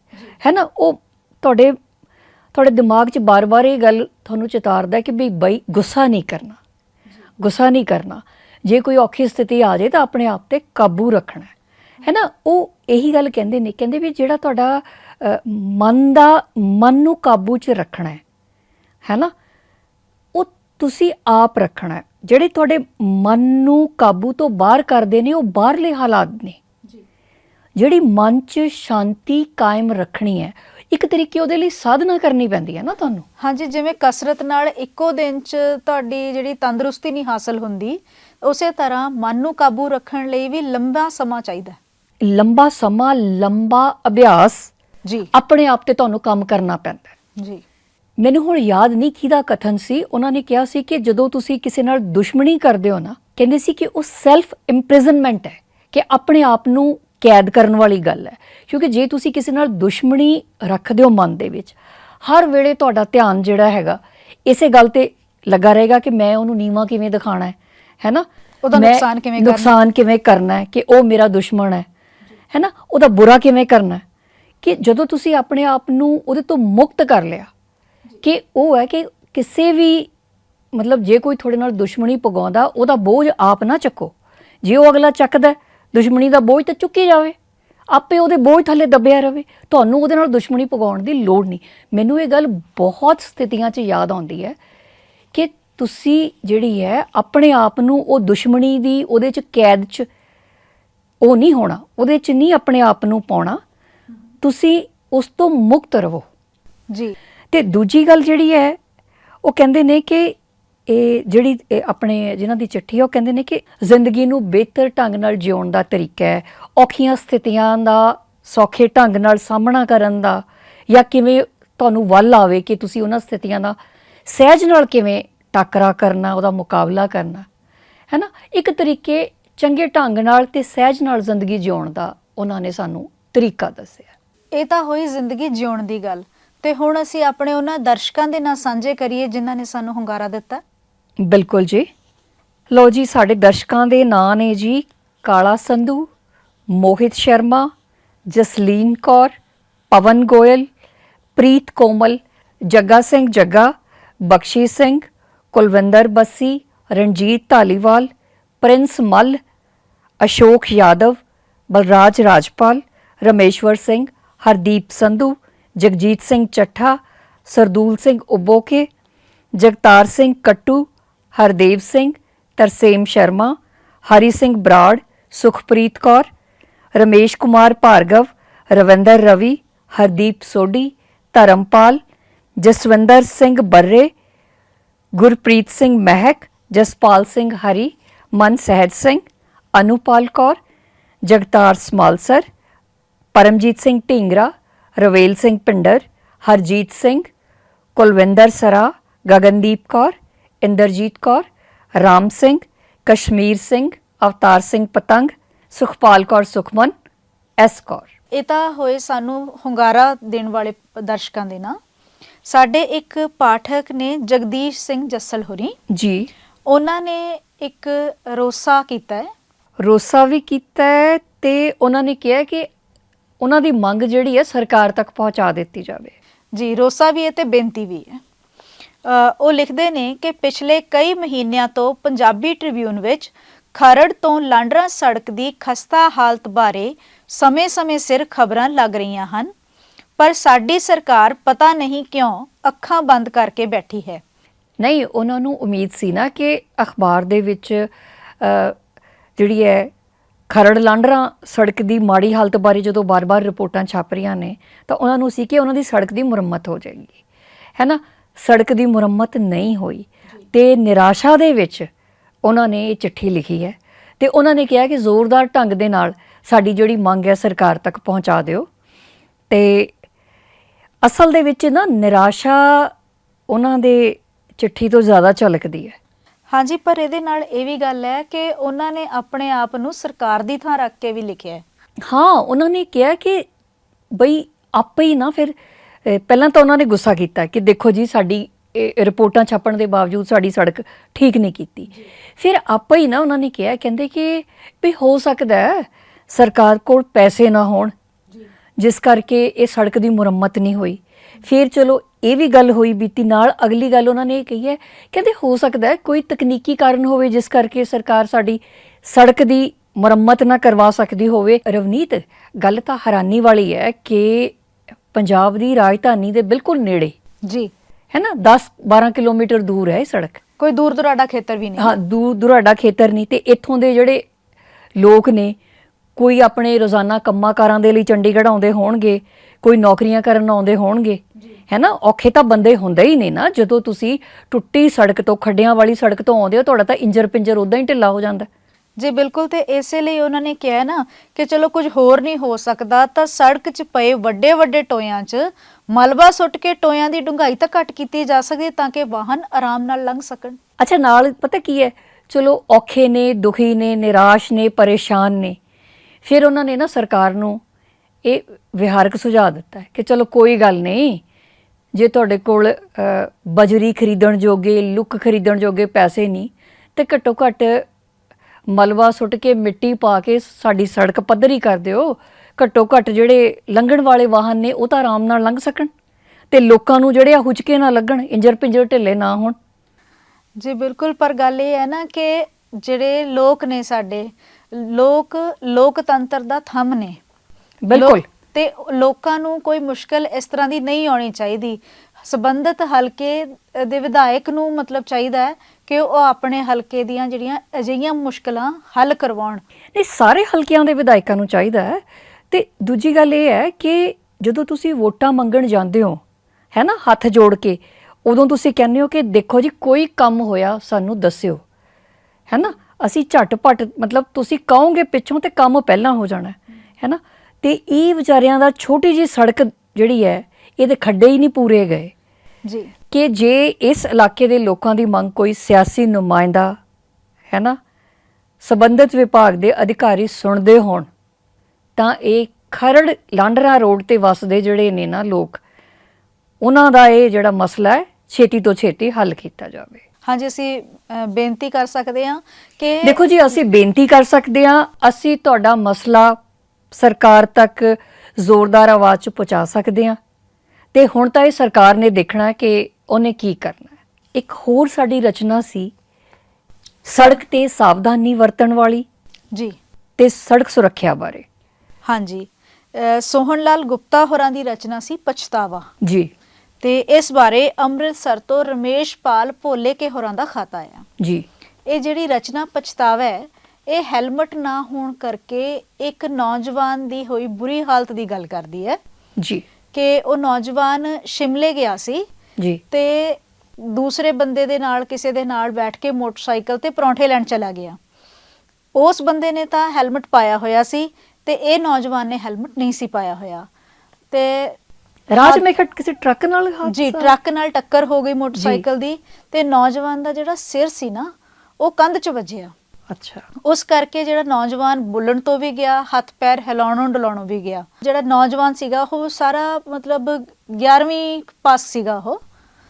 ਹੈ ਨਾ? ਉਹ ਤੁਹਾਡੇ ਤੁਹਾਡੇ ਦਿਮਾਗ 'ਚ ਬਾਰ-ਬਾਰ ਇਹ ਗੱਲ ਤੁਹਾਨੂੰ ਚਿਤਾਰਦਾ ਕਿ ਵੀ ਬਈ ਗੁੱਸਾ ਨਹੀਂ ਕਰਨਾ। ਗੁੱਸਾ ਨਹੀਂ ਕਰਨਾ। ਜੇ ਕੋਈ ਔਖੀ ਸਥਿਤੀ ਆ ਜਾਏ ਤਾਂ ਆਪਣੇ ਆਪ ਤੇ ਕਾਬੂ ਰੱਖਣਾ। ਹੈ। ਨਾ? ਉਹ ਇਹੀ ਗੱਲ ਕਹਿੰਦੇ ਨੇ। ਕਹਿੰਦੇ ਵੀ ਜਿਹੜਾ ਤੁਹਾਡਾ ਮਨ ਦਾ, ਮਨ ਨੂੰ ਕਾਬੂ 'ਚ ਰੱਖਣਾ ਹੈ। ਹੈ ਨਾ? ਉਹ ਤੁਸੀਂ ਆਪ ਰੱਖਣਾ ਹੈ। ਜਿਹੜੇ ਤੁਹਾਡੇ ਮਨ ਨੂੰ ਕਾਬੂ ਤੋਂ ਬਾਹਰ ਕਰਦੇ ਨੇ ਉਹ ਬਾਹਰਲੇ ਹਾਲਾਤ ਨੇ। ਜਿਹੜੀ ਮਨ 'ਚ ਸ਼ਾਂਤੀ ਕਾਇਮ ਰੱਖਣੀ ਹੈ ਇੱਕ ਤਰੀਕੇ ਉਹਦੇ ਲਈ ਸਾਧਨਾ ਕਰਨੀ ਪੈਂਦੀ ਹੈ ਨਾ ਤੁਹਾਨੂੰ। ਹਾਂਜੀ ਜਿਵੇਂ ਕਸਰਤ ਨਾਲ ਇੱਕੋ ਦਿਨ 'ਚ ਤੁਹਾਡੀ ਜਿਹੜੀ ਤੰਦਰੁਸਤੀ ਨਹੀਂ ਹਾਸਲ ਹੁੰਦੀ ਉਸੇ ਤਰ੍ਹਾਂ ਮਨ ਨੂੰ ਕਾਬੂ ਰੱਖਣ ਲਈ ਵੀ ਲੰਬਾ ਸਮਾਂ ਚਾਹੀਦਾ। ਲੰਬਾ ਸਮਾਂ ਲੰਬਾ ਅਭਿਆਸ ਜੀ। ਆਪਣੇ ਆਪ ਤੇ ਤੁਹਾਨੂੰ ਕੰਮ ਕਰਨਾ ਪੈਂਦਾ ਜੀ। ਮੈਨੂੰ ਹੁਣ ਯਾਦ ਨਹੀਂ ਕਿਹਦਾ ਕਥਨ ਸੀ ਉਹਨਾਂ ਨੇ ਕਿਹਾ ਸੀ ਕਿ ਜਦੋਂ ਤੁਸੀਂ ਕਿਸੇ ਨਾਲ ਦੁਸ਼ਮਣੀ ਕਰਦੇ ਹੋ ਨਾ ਕਹਿੰਦੇ ਸੀ ਕਿ ਉਹ ਸੈਲਫ ਇੰਪ੍ਰਿਜ਼ਨਮੈਂਟ ਹੈ ਕਿ ਆਪਣੇ ਆਪ ਨੂੰ ਕੈਦ ਕਰਨ ਵਾਲੀ ਗੱਲ ਹੈ। ਕਿਉਂਕਿ ਜੇ ਤੁਸੀਂ ਕਿਸੇ ਨਾਲ ਦੁਸ਼ਮਣੀ ਰੱਖਦੇ ਹੋ ਮਨ ਦੇ ਵਿੱਚ ਹਰ ਵੇਲੇ ਤੁਹਾਡਾ ਧਿਆਨ ਜਿਹੜਾ ਹੈਗਾ ਇਸੇ ਗੱਲ ਤੇ ਲੱਗਾ ਰਹੇਗਾ ਕਿ ਮੈਂ ਉਹਨੂੰ ਨੀਵਾ ਕਿਵੇਂ ਦਿਖਾਣਾ ਹੈ ਨਾ? ਉਹਦਾ ਨੁਕਸਾਨ ਕਿਵੇਂ ਕਰਨਾ? ਨੁਕਸਾਨ ਕਿਵੇਂ ਕਰਨਾ ਹੈ ਕਿ ਉਹ ਮੇਰਾ ਦੁਸ਼ਮਣ ਹੈ ਹੈ ਨਾ? ਉਹਦਾ ਬੁਰਾ ਕਿਵੇਂ ਕਰਨਾ ਹੈ? ਕਿ ਜਦੋਂ ਤੁਸੀਂ ਆਪਣੇ ਆਪ ਨੂੰ ਉਹਦੇ ਤੋਂ ਮੁਕਤ ਕਰ ਲਿਆ ਕਿ ਉਹ ਹੈ ਕਿ ਕਿਸੇ ਵੀ, ਮਤਲਬ ਜੇ ਕੋਈ ਤੁਹਾਡੇ ਨਾਲ ਦੁਸ਼ਮਣੀ ਪਗਾਉਂਦਾ ਉਹਦਾ ਬੋਝ ਆਪ ਨਾ ਚੱਕੋ। ਜੇ ਉਹ ਅਗਲਾ ਚੱਕਦਾ ਦੁਸ਼ਮਣੀ ਦਾ ਬੋਝ ਤਾਂ ਚੁੱਕੀ ਜਾਵੇ। ਆਪੇ ਉਹਦੇ ਬੋਝ ਥੱਲੇ ਦੱਬਿਆ ਰਵੇ। ਤੁਹਾਨੂੰ ਉਹਦੇ ਨਾਲ ਦੁਸ਼ਮਣੀ ਪਗਾਉਣ ਦੀ ਲੋੜ ਨਹੀਂ। ਮੈਨੂੰ ਇਹ ਗੱਲ ਬਹੁਤ ਸਥਿਤੀਆਂ 'ਚ ਯਾਦ ਆਉਂਦੀ ਹੈ ਕਿ ਤੁਸੀਂ ਜਿਹੜੀ ਹੈ, ਆਪਣੇ ਆਪ ਨੂੰ ਉਹ ਦੁਸ਼ਮਣੀ ਦੀ ਉਹਦੇ 'ਚ ਕੈਦ 'ਚ ਉਹ ਨਹੀਂ ਹੋਣਾ। ਉਹਦੇ 'ਚ ਨਹੀਂ ਆਪਣੇ ਆਪ ਨੂੰ ਪਾਉਣਾ। ਤੁਸੀਂ ਉਸ ਤੋਂ ਮੁਕਤ ਰਹੋ। ਜੀ। ਤੇ ਦੂਜੀ ਗੱਲ ਜਿਹੜੀ ਹੈ, ਉਹ ਕਹਿੰਦੇ ਨੇ ਕਿ ਇਹ ਜਿਹੜੀ ਆਪਣੇ ਜਿਨ੍ਹਾਂ ਦੀ ਚਿੱਠੀ ਹੈ, ਉਹ ਕਹਿੰਦੇ ਨੇ ਕਿ ਜ਼ਿੰਦਗੀ ਨੂੰ ਬਿਹਤਰ ਢੰਗ ਨਾਲ ਜਿਉਣ ਦਾ ਤਰੀਕਾ ਹੈ। ਔਖੀਆਂ ਸਥਿਤੀਆਂ ਦਾ ਸੌਖੇ ਢੰਗ ਨਾਲ ਸਾਹਮਣਾ ਕਰਨ ਦਾ ਜਾਂ ਕਿਵੇਂ ਤੁਹਾਨੂੰ ਵੱਲ ਆਵੇ ਕਿ ਤੁਸੀਂ ਉਹਨਾਂ ਸਥਿਤੀਆਂ ਦਾ ਸਹਿਜ ਨਾਲ ਕਿਵੇਂ ਟੱਕਰਾ ਕਰਨਾ, ਉਹਦਾ ਮੁਕਾਬਲਾ ਕਰਨਾ। ਹੈ ਨਾ ਇੱਕ ਤਰੀਕੇ ਚੰਗੇ ਢੰਗ ਨਾਲ ਤੇ ਸਹਿਜ ਨਾਲ ਜ਼ਿੰਦਗੀ ਜਿਉਣ ਦਾ ਉਹਨਾਂ ਨੇ ਸਾਨੂੰ ਤਰੀਕਾ ਦੱਸਿਆ। ਇਹ ਤਾਂ ਹੋਈ ਜ਼ਿੰਦਗੀ ਜਿਉਣ ਦੀ ਗੱਲ। ਤੇ ਹੁਣ ਅਸੀਂ ਆਪਣੇ ਉਹਨਾਂ ਦਰਸ਼ਕਾਂ ਦੇ ਨਾਲ ਸਾਂਝੇ ਕਰੀਏ ਜਿਨ੍ਹਾਂ ਨੇ ਸਾਨੂੰ ਹੁੰਗਾਰਾ ਦਿੱਤਾ। ਬਿਲਕੁਲ ਜੀ। ਲੋ ਜੀ, ਸਾਡੇ ਦਰਸ਼ਕਾਂ ਦੇ ਨਾਂ ਨੇ ਜੀ ਕਾਲਾ ਸੰਧੂ, ਮੋਹਿਤ ਸ਼ਰਮਾ, ਜਸਲੀਨ ਕੌਰ, ਪਵਨ ਗੋਇਲ, ਪ੍ਰੀਤ ਕੋਮਲ, ਜੱਗਾ ਸਿੰਘ ਜੱਗਾ, ਬਖਸ਼ੀ ਸਿੰਘ, ਕੁਲਵਿੰਦਰ ਬੱਸੀ, ਰਣਜੀਤ ਧਾਲੀਵਾਲ, ਪ੍ਰਿੰਸ ਮੱਲ, ਅਸ਼ੋਕ ਯਾਦਵ, ਬਲਰਾਜ ਰਾਜਪਾਲ, ਰਮੇਸ਼ਵਰ ਸਿੰਘ, ਹਰਦੀਪ ਸੰਧੂ ਜਗਜੀਤ ਸਿੰਘ ਚੱਠਾ, ਸਰਦੂਲ ਸਿੰਘ ਉਬੋਕੇ, ਜਗਤਾਰ ਸਿੰਘ ਕੱਟੂ, ਹਰਦੇਵ ਸਿੰਘ, ਤਰਸੇਮ ਸ਼ਰਮਾ, ਹਰੀ ਸਿੰਘ ਬਰਾੜ, ਸੁਖਪ੍ਰੀਤ ਕੌਰ, ਰਮੇਸ਼ ਕੁਮਾਰ ਭਾਰਗਵ, ਰਵਿੰਦਰ ਰਵੀ, ਹਰਦੀਪ ਸੋਢੀ, ਧਰਮਪਾਲ, ਜਸਵਿੰਦਰ ਸਿੰਘ ਬੱਰੇ ਗੁਰਪ੍ਰੀਤ ਸਿੰਘ ਮਹਿਕ, ਜਸਪਾਲ ਸਿੰਘ ਹਰੀ ਮਨ ਸਹਿਜ ਸਿੰਘ, ਅਨੁਪਾਲ ਕੌਰ, ਜਗਤਾਰ ਸਮਾਲਸਰ, ਪਰਮਜੀਤ ਸਿੰਘ ਢੀਂਗਰਾ ਰਵੇਲ ਸਿੰਘ ਪਿੰਡਰ ਹਰਜੀਤ ਸਿੰਘ ਕੁਲਵਿੰਦਰ ਸਰਾ ਗਗਨਦੀਪ ਕੌਰ ਇੰਦਰਜੀਤ ਕੌਰ ਰਾਮ ਸਿੰਘ ਕਸ਼ਮੀਰ ਸਿੰਘ ਅਵਤਾਰ ਸਿੰਘ ਪਤੰਗ ਸੁਖਪਾਲ ਕੌਰ ਸੁਖਮਨ ਐਸ ਕੌਰ। ਇਹ ਤਾਂ ਹੋਏ ਸਾਨੂੰ ਹੁੰਗਾਰਾ ਦੇਣ ਵਾਲੇ ਦਰਸ਼ਕਾਂ ਦੇ ਨਾਂ। ਸਾਡੇ ਇੱਕ ਪਾਠਕ ਨੇ ਜਗਦੀਸ਼ ਸਿੰਘ ਜੱਸਲ ਹੋਰੀ। ਜੀ। ਉਹਨਾਂ ਨੇ ਇੱਕ ਰੋਸਾ ਕੀਤਾ ਹੈ। ਰੋਸਾ ਵੀ ਕੀਤਾ ਹੈ ਤੇ ਉਹਨਾਂ ਨੇ ਕਿਹਾ ਕਿ ਉਹਨਾਂ ਦੀ ਮੰਗ ਜਿਹੜੀ ਹੈ ਸਰਕਾਰ ਤੱਕ ਪਹੁੰਚਾ ਦਿੱਤੀ ਜਾਵੇ। ਜੀ ਰੋਸਾ ਵੀ ਹੈ ਤੇ ਬੇਨਤੀ ਵੀ ਹੈ। ਉਹ ਲਿਖਦੇ ਨੇ ਕਿ ਪਿਛਲੇ ਕਈ ਮਹੀਨਿਆਂ ਤੋਂ ਪੰਜਾਬੀ ਟ੍ਰਿਬਿਊਨ ਵਿੱਚ ਖਰੜ ਤੋਂ ਲਾਂਡਰਾ ਸੜਕ ਦੀ ਖਸਤਾ ਹਾਲਤ ਬਾਰੇ ਸਮੇਂ-ਸਮੇਂ ਸਿਰ ਖਬਰਾਂ ਲੱਗ ਰਹੀਆਂ ਹਨ ਪਰ ਸਾਡੀ ਸਰਕਾਰ ਪਤਾ ਨਹੀਂ ਕਿਉਂ ਅੱਖਾਂ ਬੰਦ ਕਰਕੇ ਬੈਠੀ ਹੈ। ਨਹੀਂ ਉਹਨਾਂ ਨੂੰ ਉਮੀਦ ਸੀ ਨਾ ਕਿ ਅਖਬਾਰ ਦੇ ਵਿੱਚ ਜਿਹੜੀ ਹੈ ਖਰੜ ਲਾਂਡਰਾ ਸੜਕ ਦੀ ਮਾੜੀ ਹਾਲਤ ਬਾਰੇ ਜਦੋਂ ਬਾਰ-ਬਾਰ ਰਿਪੋਰਟਾਂ ਛਾਪ ਰਹੀਆਂ ਨੇ, ਤਾਂ ਉਹਨਾਂ ਨੂੰ ਸੀ ਕਿ ਉਹਨਾਂ ਦੀ ਸੜਕ ਦੀ ਮੁਰੰਮਤ ਹੋ ਜਾਏਗੀ। ਹੈ ਨਾ? ਸੜਕ ਦੀ ਮੁਰੰਮਤ ਨਹੀਂ ਹੋਈ। ਤੇ ਨਿਰਾਸ਼ਾ ਦੇ ਵਿੱਚ ਉਹਨਾਂ ਨੇ ਇਹ ਚਿੱਠੀ ਲਿਖੀ ਹੈ ਤੇ ਉਹਨਾਂ ਨੇ ਕਿਹਾ ਕਿ ਜ਼ੋਰਦਾਰ ਢੰਗ ਦੇ ਨਾਲ ਸਾਡੀ ਜਿਹੜੀ ਮੰਗ ਹੈ ਸਰਕਾਰ ਤੱਕ ਪਹੁੰਚਾ ਦਿਓ। ਤੇ ਅਸਲ ਦੇ ਵਿੱਚ ਨਾ ਨਿਰਾਸ਼ਾ ਉਹਨਾਂ ਦੇ ਚਿੱਠੀ ਤੋਂ ਜ਼ਿਆਦਾ ਝਲਕਦੀ ਹੈ। ਹਾਂਜੀ ਪਰ ਇਹਦੇ ਨਾਲ ਇਹ ਵੀ ਗੱਲ ਹੈ ਕਿ ਉਹਨਾਂ ਨੇ ਆਪਣੇ ਆਪ ਨੂੰ ਸਰਕਾਰ ਦੀ ਥਾਂ ਰੱਖ ਕੇ ਵੀ ਲਿਖਿਆ ਹੈ। ਹਾਂ ਉਹਨਾਂ ਨੇ ਕਿਹਾ ਕਿ ਬਈ ਆਪੇ ਹੀ ਨਾ ਫਿਰ ਪਹਿਲਾਂ ਤਾਂ ਉਹਨਾਂ ਨੇ ਗੁੱਸਾ ਕੀਤਾ ਕਿ ਦੇਖੋ ਜੀ ਸਾਡੀ ਇਹ ਰਿਪੋਰਟਾਂ ਛਾਪਣ ਦੇ ਬਾਵਜੂਦ ਸਾਡੀ ਸੜਕ ਠੀਕ ਨਹੀਂ ਕੀਤੀ। ਫਿਰ ਆਪੇ ਹੀ ਨਾ ਉਹਨਾਂ ਨੇ ਕਿਹਾ ਕਹਿੰਦੇ ਕਿ ਵੀ ਹੋ ਸਕਦਾ ਹੈ ਸਰਕਾਰ ਕੋਲ ਪੈਸੇ ਨਾ ਹੋਣ ਜਿਸ ਕਰਕੇ ਇਹ ਸੜਕ ਦੀ ਮੁਰੰਮਤ ਨਹੀਂ ਹੋਈ। ਫਿਰ ਚਲੋ ਇਹ ਵੀ ਗੱਲ ਹੋਈ ਬੀਤੀ ਨਾਲ ਅਗਲੀ ਗੱਲ ਉਹਨਾਂ ਨੇ ਇਹ ਕਹੀ ਹੈ ਕਹਿੰਦੇ ਹੋ ਸਕਦਾ ਹੈ ਕੋਈ ਤਕਨੀਕੀ ਕਾਰਨ ਹੋਵੇ ਜਿਸ ਕਰਕੇ ਸਰਕਾਰ ਸਾਡੀ ਸੜਕ ਦੀ ਮੁਰੰਮਤ ਨਾ ਕਰਵਾ ਸਕਦੀ ਹੋਵੇ। ਰਵਨੀਤ ਗੱਲ ਤਾਂ ਹੈਰਾਨੀ ਵਾਲੀ ਹੈ ਕਿ ਪੰਜਾਬ ਦੀ ਰਾਜਧਾਨੀ ਦੇ ਬਿਲਕੁਲ ਨੇੜੇ ਜੀ। ਹੈ ਨਾ 10 12 ਕਿਲੋਮੀਟਰ ਦੂਰ ਹੈ ਇਹ ਸੜਕ। ਕੋਈ ਦੂਰ ਦੁਰਾਡਾ ਖੇਤਰ ਵੀ ਨਹੀਂ। ਹਾਂ ਦੂਰ ਦੁਰਾਡਾ ਖੇਤਰ ਨਹੀਂ ਤੇ ਇੱਥੋਂ ਦੇ ਜਿਹੜੇ ਲੋਕ ਨੇ ਕੋਈ ਆਪਣੇ ਰੋਜ਼ਾਨਾ ਕੰਮਾਂ ਕਾਰਾਂ ਦੇ ਲਈ ਚੰਡੀਗੜ੍ਹ ਆਉਂਦੇ ਹੋਣਗੇ ਕੋਈ ਨੌਕਰੀਆਂ ਕਰਨ ਆਉਂਦੇ ਹੋਣਗੇ ਹੈ ਨਾ ਔਖੇ ਤਾਂ ਬੰਦੇ ਹੁੰਦੇ ਹੀ ਨੇ ਨਾ। ਜਦੋਂ ਤੁਸੀਂ ਟੁੱਟੀ ਸੜਕ ਤੋਂ ਖੱਡਿਆਂ ਵਾਲੀ ਸੜਕ ਤੋਂ ਆਉਂਦੇ ਹੋ ਤੁਹਾਡਾ ਤਾਂ ਇੰਜਰ ਪਿੰਜਰ ਉਦਾਂ ਹੀ ਢਿੱਲਾ ਹੋ ਜਾਂਦਾ। ਜੀ ਬਿਲਕੁਲ ਤੇ ਇਸੇ ਲਈ ਉਹਨਾਂ ਨੇ ਕਿਹਾ ਨਾ ਕਿ ਚਲੋ ਕੁਝ ਹੋਰ ਨਹੀਂ ਹੋ ਸਕਦਾ ਤਾਂ ਸੜਕ 'ਚ ਪਏ ਵੱਡੇ ਵੱਡੇ ਟੋਇਆਂ 'ਚ ਮਲਬਾ ਸੁੱਟ ਕੇ ਟੋਇਆਂ ਦੀ ਡੂੰਘਾਈ ਤਾਂ ਘੱਟ ਕੀਤੀ ਜਾ ਸਕਦੀ ਹੈ ਤਾਂ ਕਿ ਵਾਹਨ ਆਰਾਮ ਨਾਲ ਲੰਘ ਸਕਣ। ਅੱਛਾ ਨਾਲ ਪਤਾ ਕੀ ਹੈ? ਚਲੋ ਔਖੇ ਨੇ ਦੁਖੀ ਨੇ ਨਿਰਾਸ਼ ਨੇ ਪਰੇਸ਼ਾਨ ਨੇ। ਫਿਰ ਉਹਨਾਂ ਨੇ ਨਾ ਸਰਕਾਰ ਨੂੰ ਇਹ ਵਿਹਾਰਕ ਸੁਝਾਅ ਦਿੱਤਾ ਕਿ ਚਲੋ ਕੋਈ ਗੱਲ ਨਹੀਂ ਜੇ ਤੁਹਾਡੇ ਕੋਲ ਬਜਰੀ ਖਰੀਦਣ ਜੋਗੇ ਲੁੱਕ ਖਰੀਦਣ ਜੋਗੇ ਪੈਸੇ ਨਹੀਂ ਤੇ ਘੱਟੋ ਘੱਟ ਮਲਬਾ ਸੁੱਟ ਕੇ ਮਿੱਟੀ ਪਾ ਕੇ ਸਾਡੀ ਸੜਕ ਪੱਧਰੀ ਕਰ ਦਿਓ। ਘੱਟੋ ਘੱਟ ਜਿਹੜੇ ਲੰਘਣ ਵਾਲੇ ਵਾਹਨ ਨੇ ਉਹ ਤਾਂ ਆਰਾਮ ਨਾਲ ਲੰਘ ਸਕਣ। ਤੇ ਲੋਕਾਂ ਨੂੰ ਜਿਹੜੇ ਆ ਹੁਚਕੇ ਨਾ ਲੱਗਣ ਇੰਜਰ ਪਿੰਜਰ ਢਿੱਲੇ ਨਾ ਹੋਣ। ਜੀ ਬਿਲਕੁਲ ਪਰ ਗੱਲ ਇਹ ਹੈ ਨਾ ਕਿ ਜਿਹੜੇ ਲੋਕ ਨੇ ਸਾਡੇ ਲੋਕ ਲੋਕਤੰਤਰ ਦਾ ਥੰਮ ਨੇ। ਬਿਲਕੁਲ। ਲੋਕ- ਤੇ ਲੋਕਾਂ ਨੂੰ ਕੋਈ ਮੁਸ਼ਕਲ ਇਸ ਤਰ੍ਹਾਂ ਦੀ ਨਹੀਂ ਆਉਣੀ ਚਾਹੀਦੀ। ਸਬੰਧਤ ਹਲਕੇ ਦੇ ਵਿਧਾਇਕ ਨੂੰ ਮਤਲਬ ਚਾਹੀਦਾ ਹੈ ਕਿ ਉਹ ਆਪਣੇ ਹਲਕੇ ਦੀਆਂ ਜਿਹੜੀਆਂ ਅਜਿਹੀਆਂ ਮੁਸ਼ਕਲਾਂ ਹੱਲ ਕਰਵਾਉਣ। ਨਹੀਂ, ਸਾਰੇ ਹਲਕਿਆਂ ਦੇ ਵਿਧਾਇਕਾਂ ਨੂੰ ਚਾਹੀਦਾ ਹੈ। ਤੇ ਦੂਜੀ ਗੱਲ ਇਹ ਹੈ ਕਿ ਜਦੋਂ ਤੁਸੀਂ ਵੋਟਾਂ ਮੰਗਣ ਜਾਂਦੇ ਹੋ, ਹੈ ਨਾ, ਹੱਥ ਜੋੜ ਕੇ, ਉਦੋਂ ਤੁਸੀਂ ਕਹਿੰਦੇ ਹੋ ਕਿ ਦੇਖੋ ਜੀ, ਕੋਈ ਕੰਮ ਹੋਇਆ, ਸਾਨੂੰ ਦੱਸਿਓ। ਹੈ ਨਾ, ਅਸੀਂ ਝਟਪਟ ਮਤਲਬ ਤੁਸੀਂ ਕਹੋਗੇ ਪਿੱਛੋਂ ਤੇ ਕੰਮ ਪਹਿਲਾਂ ਹੋ ਜਾਣਾ ਹੈ। ਹੈ ਨਾ ਤੇ ਇਹ ਵਿਚਾਰਿਆਂ ਦਾ ਛੋਟੀ ਜੀ ਸੜਕ ਜਿਹੜੀ ਹੈ ਇਹਦੇ ਖੱਡੇ ਹੀ ਨਹੀਂ ਪੂਰੇ ਗਏ। ਜੀ। ਕਿ ਜੇ ਇਸ ਇਲਾਕੇ ਦੇ ਲੋਕਾਂ ਦੀ ਮੰਗ ਕੋਈ ਸਿਆਸੀ ਨੁਮਾਇੰਦਾ ਹੈ ਨਾ ਸਬੰਧਤ ਵਿਭਾਗ ਦੇ ਅਧਿਕਾਰੀ ਸੁਣਦੇ ਹੋਣ ਤਾਂ ਇਹ ਖਰੜ ਲਾਂਡਰਾ ਰੋਡ ਤੇ ਵਸਦੇ ਜਿਹੜੇ ਨੇ ਨਾ ਲੋਕ ਉਹਨਾਂ ਦਾ ਇਹ ਜਿਹੜਾ ਮਸਲਾ ਹੈ ਛੇਤੀ ਤੋਂ ਛੇਤੀ ਹੱਲ ਕੀਤਾ ਜਾਵੇ। ਹਾਂਜੀ ਅਸੀਂ ਬੇਨਤੀ ਕਰ ਸਕਦੇ ਹਾਂ ਕਿ ਦੇਖੋ ਜੀ ਅਸੀਂ ਬੇਨਤੀ ਕਰ ਸਕਦੇ ਹਾਂ ਅਸੀਂ ਤੁਹਾਡਾ ਮਸਲਾ ਸਰਕਾਰ ਤੱਕ ਜ਼ੋਰਦਾਰ ਆਵਾਜ਼ 'ਚ ਪਹੁੰਚਾ ਸਕਦੇ ਹਾਂ। ਤੇ ਹੁਣ ਤਾਂ ਇਹ ਸਰਕਾਰ ਨੇ ਦੇਖਣਾ ਕਿ ਉਹਨੇ ਕੀ ਕਰਨਾ ਇੱਕ ਹੋਰ ਸਾਡੀ ਰਚਨਾ ਸੀ ਸੜਕ ਤੇ ਸਾਵਧਾਨੀ ਵਰਤਣ ਵਾਲੀ ਜੀ। ਤੇ ਸੜਕ ਸੁਰੱਖਿਆ ਬਾਰੇ। ਹਾਂਜੀ। ਸੋਹਣ ਲਾਲ ਗੁਪਤਾ ਹੋਰਾਂ ਦੀ ਰਚਨਾ ਸੀ ਪਛਤਾਵਾ। ਜੀ। ਤੇ ਇਸ ਬਾਰੇ ਅੰਮ੍ਰਿਤਸਰ ਤੋਂ ਰਮੇਸ਼ ਪਾਲ ਭੋਲੇ ਕੇ ਹੋਰਾਂ ਦਾ ਖਾਤਾ ਆਇਆ। ਜੀ। ਇਹ ਜਿਹੜੀ ਰਚਨਾ ਪਛਤਾਵਾ ਹੈ ਇਹ ਹੈਲਮਟ ਨਾ ਹੋਣ ਕਰਕੇ ਇੱਕ ਨੌਜਵਾਨ ਦੀ ਹੋਈ ਬੁਰੀ ਹਾਲਤ ਦੀ ਗੱਲ ਕਰਦੀ ਹੈ। ਜੀ। ਕਿ ਉਹ ਨੌਜਵਾਨ ਸ਼ਿਮਲੇ ਗਿਆ ਸੀ ਜੀ। ਤੇ ਦੂਸਰੇ ਬੰਦੇ ਦੇ ਨਾਲ ਕਿਸੇ ਦੇ ਨਾਲ ਬੈਠ ਕੇ ਮੋਟਰਸਾਈਕਲ ਤੇ ਪਰੌਂਠੇ ਲੈਣ ਚਲਾ ਗਿਆ। ਉਸ ਬੰਦੇ ਨੇ ਤਾਂ ਹੈਲਮਟ ਪਾਇਆ ਹੋਇਆ ਸੀ ਤੇ ਇਹ ਨੌਜਵਾਨ ਨੇ ਹੈਲਮਟ ਨਹੀਂ ਸੀ ਪਾਇਆ ਹੋਇਆ। ਤੇ ਰਾਜ ਮੇਖਟ ਕਿਸੇ ਟਰੱਕ ਨਾਲ ਜੀ ਟਰੱਕ ਨਾਲ ਟੱਕਰ ਹੋ ਗਈ ਮੋਟਰਸਾਈਕਲ ਦੀ ਤੇ ਨੌਜਵਾਨ ਦਾ ਜਿਹੜਾ ਸਿਰ ਸੀ ਨਾ ਉਹ ਕੰਧ 'ਚ ਵੱਜਿਆ। ਅੱਛਾ। ਉਸ ਕਰਕੇ ਜਿਹੜਾ ਨੌਜਵਾਨ ਬੁੱਲਣ ਤੋਂ ਵੀ ਗਿਆ ਹੱਥ ਪੈਰ ਹਿਲਾਉਣੋਂ ਡਲਾਉਣੋਂ ਵੀ ਗਿਆ। ਜਿਹੜਾ ਨੌਜਵਾਨ ਸੀਗਾ ਉਹ ਸਾਰਾ ਮਤਲਬ 11ਵੀਂ ਪਾਸ ਸੀਗਾ ਉਹ।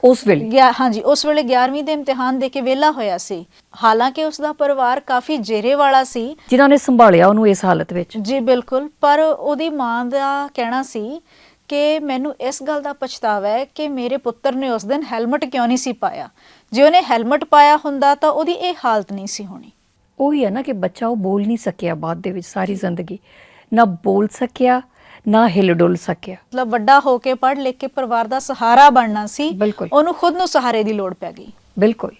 ਉਸ ਵੇਲੇ? ਗਿਆ ਹਾਂਜੀ ਉਸ ਵੇਲੇ 11ਵੀਂ ਦੇ ਇਮਤਿਹਾਨ ਦੇ ਕੇ ਵਿਹਲਾ ਹੋਇਆ ਸੀ। ਹਾਲਾਂਕਿ ਉਸ ਦਾ ਪਰਿਵਾਰ ਕਾਫੀ ਜੇਰੇ ਵਾਲਾ ਸੀ। ਜਿਨ੍ਹਾਂ ਨੇ ਸੰਭਾਲਿਆ ਉਹਨੂੰ ਇਸ ਹਾਲਤ ਵਿੱਚ? ਜੀ ਬਿਲਕੁਲ। ਪਰ ਉਹਦੀ ਮਾਂ ਦਾ ਕਹਿਣਾ ਸੀ ਕਿ ਮੈਨੂੰ ਇਸ ਗੱਲ ਦਾ ਪਛਤਾਵਾ ਹੈ ਕਿ ਮੇਰੇ ਪੁੱਤਰ ਨੇ ਉਸ ਦਿਨ ਹੈਲਮਟ ਕਿਉਂ ਨਹੀਂ ਸੀ ਪਾਇਆ। ਜੇ ਉਹਨੇ ਹੈਲਮਟ ਪਾਇਆ ਹੁੰਦਾ ਤਾਂ ਉਹਦੀ ਇਹ ਹਾਲਤ ਨਹੀਂ ਸੀ ਹੋਣੀ। ਉਹੀ ਹੈ ਨਾ ਕਿ ਬੱਚਾ ਉਹ ਬੋਲ ਨਹੀਂ ਸਕਿਆ ਬਾਅਦ ਦੇ ਵਿੱਚ ਸਾਰੀ ਜ਼ਿੰਦਗੀ। ਨਾ ਬੋਲ ਸਕਿਆ ਨਾ ਹਿਲ ਡੁਲ ਸਕਿਆ। ਮਤਲਬ ਵੱਡਾ ਹੋ ਕੇ ਪੜ੍ਹ ਲਿਖ ਕੇ ਪਰਿਵਾਰ ਦਾ ਸਹਾਰਾ ਬਣਨਾ ਸੀ ਬਿਲਕੁਲ। ਉਹਨੂੰ ਖੁਦ ਨੂੰ ਸਹਾਰੇ ਦੀ ਲੋੜ ਪੈ ਗਈ। ਬਿਲਕੁਲ।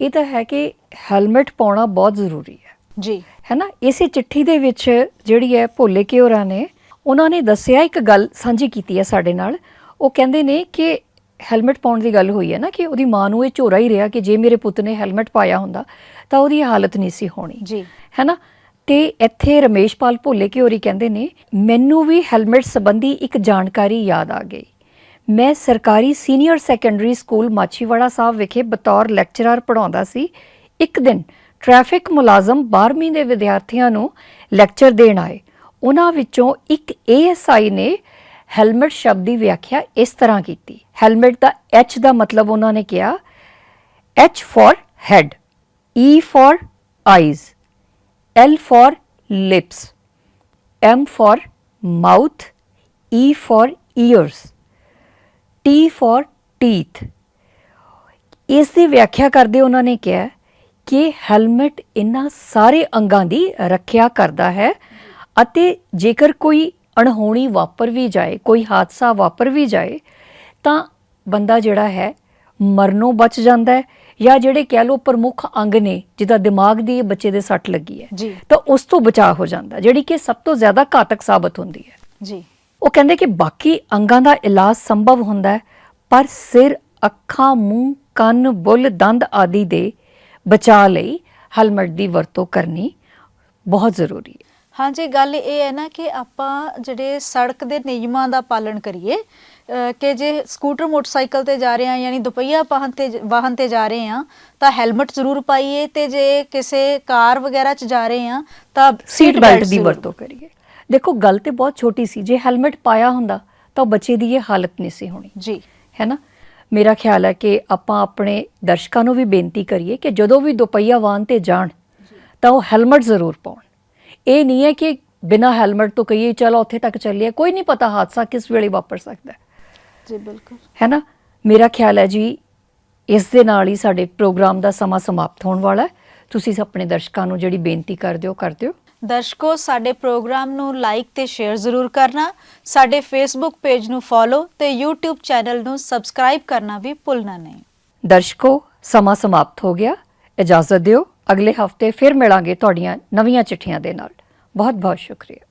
ਇਹ ਤਾਂ ਹੈ ਕਿ ਹੈਲਮਟ ਪਾਉਣਾ ਬਹੁਤ ਜ਼ਰੂਰੀ ਹੈ। ਜੀ। ਹੈ ਨਾ? ਇਸੇ ਚਿੱਠੀ ਦੇ ਵਿੱਚ ਜਿਹੜੀ ਹੈ ਭੋਲੇ ਕੇ ਹੋਰਾਂ ਨੇ ਉਹਨਾਂ ਨੇ ਦੱਸਿਆ ਇੱਕ ਗੱਲ ਸਾਂਝੀ ਕੀਤੀ ਹੈ ਸਾਡੇ ਨਾਲ। ਉਹ ਕਹਿੰਦੇ ਨੇ ਕਿ ਹੈਲਮਟ ਪਾਉਣ ਦੀ ਗੱਲ ਹੋਈ ਹੈ ਨਾ ਕਿ ਉਹਦੀ ਮਾਂ ਨੂੰ ਇਹ ਝੋਰਾ ਹੀ ਰਿਹਾ ਕਿ ਜੇ ਮੇਰੇ ਪੁੱਤ ਨੇ ਹੈਲਮਟ ਪਾਇਆ ਹੁੰਦਾ ਤਾਂ ਉਹਦੀ ਹਾਲਤ ਨਹੀਂ ਸੀ ਹੋਣੀ। ਜੀ। ਹੈ ਨਾ ਤੇ ਇੱਥੇ ਰਮੇਸ਼ਪਾਲ ਭੋਲੇ ਕੀ ਹੋਰੀ ਕਹਿੰਦੇ ਨੇ ਮੈਨੂੰ ਵੀ ਹੈਲਮਟ ਸੰਬੰਧੀ ਇੱਕ ਜਾਣਕਾਰੀ ਯਾਦ ਆ ਗਈ। ਮੈਂ ਸਰਕਾਰੀ senior secondary school Machhiwara Sahib ਵਿਖੇ ਬਤੌਰ ਲੈਕਚਰਰ ਪੜਾਉਂਦਾ ਸੀ। ਇੱਕ ਦਿਨ ਟ੍ਰੈਫਿਕ ਮੁਲਾਜ਼ਮ 12ਵੀਂ ਦੇ ਵਿਦਿਆਰਥੀਆਂ ਨੂੰ ਲੈਕਚਰ ਦੇਣ ਆਏ। ਉਹਨਾਂ ਵਿੱਚੋਂ ਇੱਕ ਏਐਸਆਈ ਨੇ ਹੈਲਮਟ ਸ਼ਬਦ ਦੀ ਵਿਆਖਿਆ ਇਸ ਤਰ੍ਹਾਂ ਕੀਤੀ। ਹੈਲਮਟ ਦਾ ਐਚ ਦਾ ਮਤਲਬ ਉਹਨਾਂ ਨੇ ਕਿਹਾ H for head, E for eyes, L for lips, M for mouth, E for ears, T for teeth. ਇਸ ਦੀ ਵਿਆਖਿਆ ਕਰਦੇ ਉਹਨਾਂ ਨੇ ਕਿਹਾ ਕਿ ਹੈਲਮਟ ਇਹਨਾਂ ਸਾਰੇ ਅੰਗਾਂ ਦੀ ਰੱਖਿਆ ਕਰਦਾ ਹੈ ਅਤੇ ਜੇਕਰ ਕੋਈ ਅਣਹੋਣੀ ਵਾਪਰ ਵੀ ਜਾਏ ਕੋਈ ਹਾਦਸਾ ਵਾਪਰ ਵੀ ਜਾਏ ਤਾਂ ਬੰਦਾ ਜਿਹੜਾ ਹੈ ਮਰਨੋਂ ਬਚ ਜਾਂਦਾ ਹੈ ਜਾਂ ਜਿਹੜੇ ਕਹਿ ਲੋ ਪ੍ਰਮੁੱਖ ਅੰਗ ਨੇ ਜਿਹਦਾ ਦਿਮਾਗ ਦੀ ਬੱਚੇ ਦੇ ਸੱਟ ਲੱਗੀ ਹੈ ਤਾਂ ਉਸ ਤੋਂ ਬਚਾਅ ਹੋ ਜਾਂਦਾ ਜਿਹੜੀ ਕਿ ਸਭ ਤੋਂ ਜ਼ਿਆਦਾ ਘਾਤਕ ਸਾਬਤ ਹੁੰਦੀ ਹੈ। ਜੀ। ਉਹ ਕਹਿੰਦੇ ਕਿ ਬਾਕੀ ਅੰਗਾਂ ਦਾ ਇਲਾਜ ਸੰਭਵ ਹੁੰਦਾ ਹੈ ਪਰ ਸਿਰ ਅੱਖਾਂ ਮੂੰਹ ਕੰਨ ਬੁੱਲ ਦੰਦ ਆਦਿ ਦੇ ਬਚਾਅ ਲਈ ਹੈਲਮਟ ਦੀ ਵਰਤੋਂ ਕਰਨੀ ਬਹੁਤ ਜ਼ਰੂਰੀ ਹੈ। ਹਾਂਜੀ ਗੱਲ ਇਹ ਹੈ ਨਾ ਕਿ ਆਪਾਂ ਜਿਹੜੇ ਸੜਕ ਦੇ ਨਿਯਮਾਂ ਦਾ ਪਾਲਣ ਕਰੀਏ ਕਿ ਜੇ ਸਕੂਟਰ ਮੋਟਰਸਾਈਕਲ ਤੇ ਜਾ ਰਹੇ ਆ ਯਾਨੀ ਦੁਪਹੀਆ ਵਾਹਨ ਤੇ ਵਾਹਨ ਤੇ ਜਾ ਰਹੇ ਆ ਤਾਂ ਹੈਲਮਟ ਜ਼ਰੂਰ ਪਾਈਏ ਤੇ ਜੇ ਕਿਸੇ ਕਾਰ ਵਗੈਰਾ 'ਚ ਜਾ ਰਹੇ ਆ ਤਾਂ ਸੀਟ ਬੈਲਟ ਦੀ ਵਰਤੋਂ ਕਰੀਏ। ਦੇਖੋ ਗੱਲ ਤੇ ਬਹੁਤ ਛੋਟੀ ਸੀ। ਜੇ ਹੈਲਮਟ ਪਾਇਆ ਹੁੰਦਾ ਤਾਂ ਉਹ ਬੱਚੇ ਦੀ ਇਹ ਹਾਲਤ ਨਹੀਂ ਸੀ ਹੋਣੀ। ਜੀ। ਹੈ ਨਾ? ਮੇਰਾ ਖਿਆਲ ਹੈ ਕਿ ਆਪਾਂ ਆਪਣੇ ਦਰਸ਼ਕਾਂ ਨੂੰ ਵੀ ਬੇਨਤੀ ਕਰੀਏ ਕਿ ਜਦੋਂ ਵੀ ਦੁਪਹੀਆ ਵਾਹਨ ਤੇ ਜਾਣ ਤਾਂ ਉਹ ਹੈਲਮਟ ਜ਼ਰੂਰ ਪਾਉਣ। ਇਹ ਨਹੀਂ ਹੈ ਕਿ ਬਿਨਾ ਹੈਲਮਟ ਤੋਂ ਕਹੀਏ ਚਲੋ ਉੱਥੇ ਤੱਕ ਚੱਲੀਏ। ਕੋਈ ਨਹੀਂ ਪਤਾ ਹਾਦਸਾ ਕਿਸ ਵੇਲੇ ਵਾਪਰ ਸਕਦਾ ਹੈ। ਜੀ ਬਿਲਕੁਲ। ਹੈ ਨਾ? ਮੇਰਾ ਖਿਆਲ ਹੈ ਜੀ ਇਸ ਦੇ ਨਾਲ ਹੀ ਸਾਡੇ ਪ੍ਰੋਗਰਾਮ ਦਾ ਸਮਾਂ ਸਮਾਪਤ ਹੋਣ ਵਾਲਾ ਹੈ। ਤੁਸੀਂ ਆਪਣੇ ਦਰਸ਼ਕਾਂ ਨੂੰ ਜਿਹੜੀ ਬੇਨਤੀ ਕਰਦੇ ਹੋ ਕਰ ਦਿਓ ਦਰਸ਼ਕੋ ਸਾਡੇ ਪ੍ਰੋਗਰਾਮ ਨੂੰ ਲਾਈਕ ਤੇ ਸ਼ੇਅਰ ਜ਼ਰੂਰ ਕਰਨਾ। ਸਾਡੇ ਫੇਸਬੁੱਕ ਪੇਜ ਨੂੰ ਫੋਲੋ ਤੇ YouTube ਚੈਨਲ ਨੂੰ ਸਬਸਕ੍ਰਾਈਬ ਕਰਨਾ ਵੀ ਭੁੱਲਣਾ ਨਹੀਂ। ਦਰਸ਼ਕੋ ਸਮਾਂ ਸਮਾਪਤ ਹੋ ਗਿਆ। ਇਜਾਜ਼ਤ ਦਿਓ। ਅਗਲੇ ਹਫ਼ਤੇ ਫਿਰ ਮਿਲਾਂਗੇ ਤੁਹਾਡੀਆਂ ਨਵੀਆਂ ਚਿੱਠੀਆਂ ਦੇ ਨਾਲ। ਬਹੁਤ ਬਹੁਤ ਸ਼ੁਕਰੀਆ।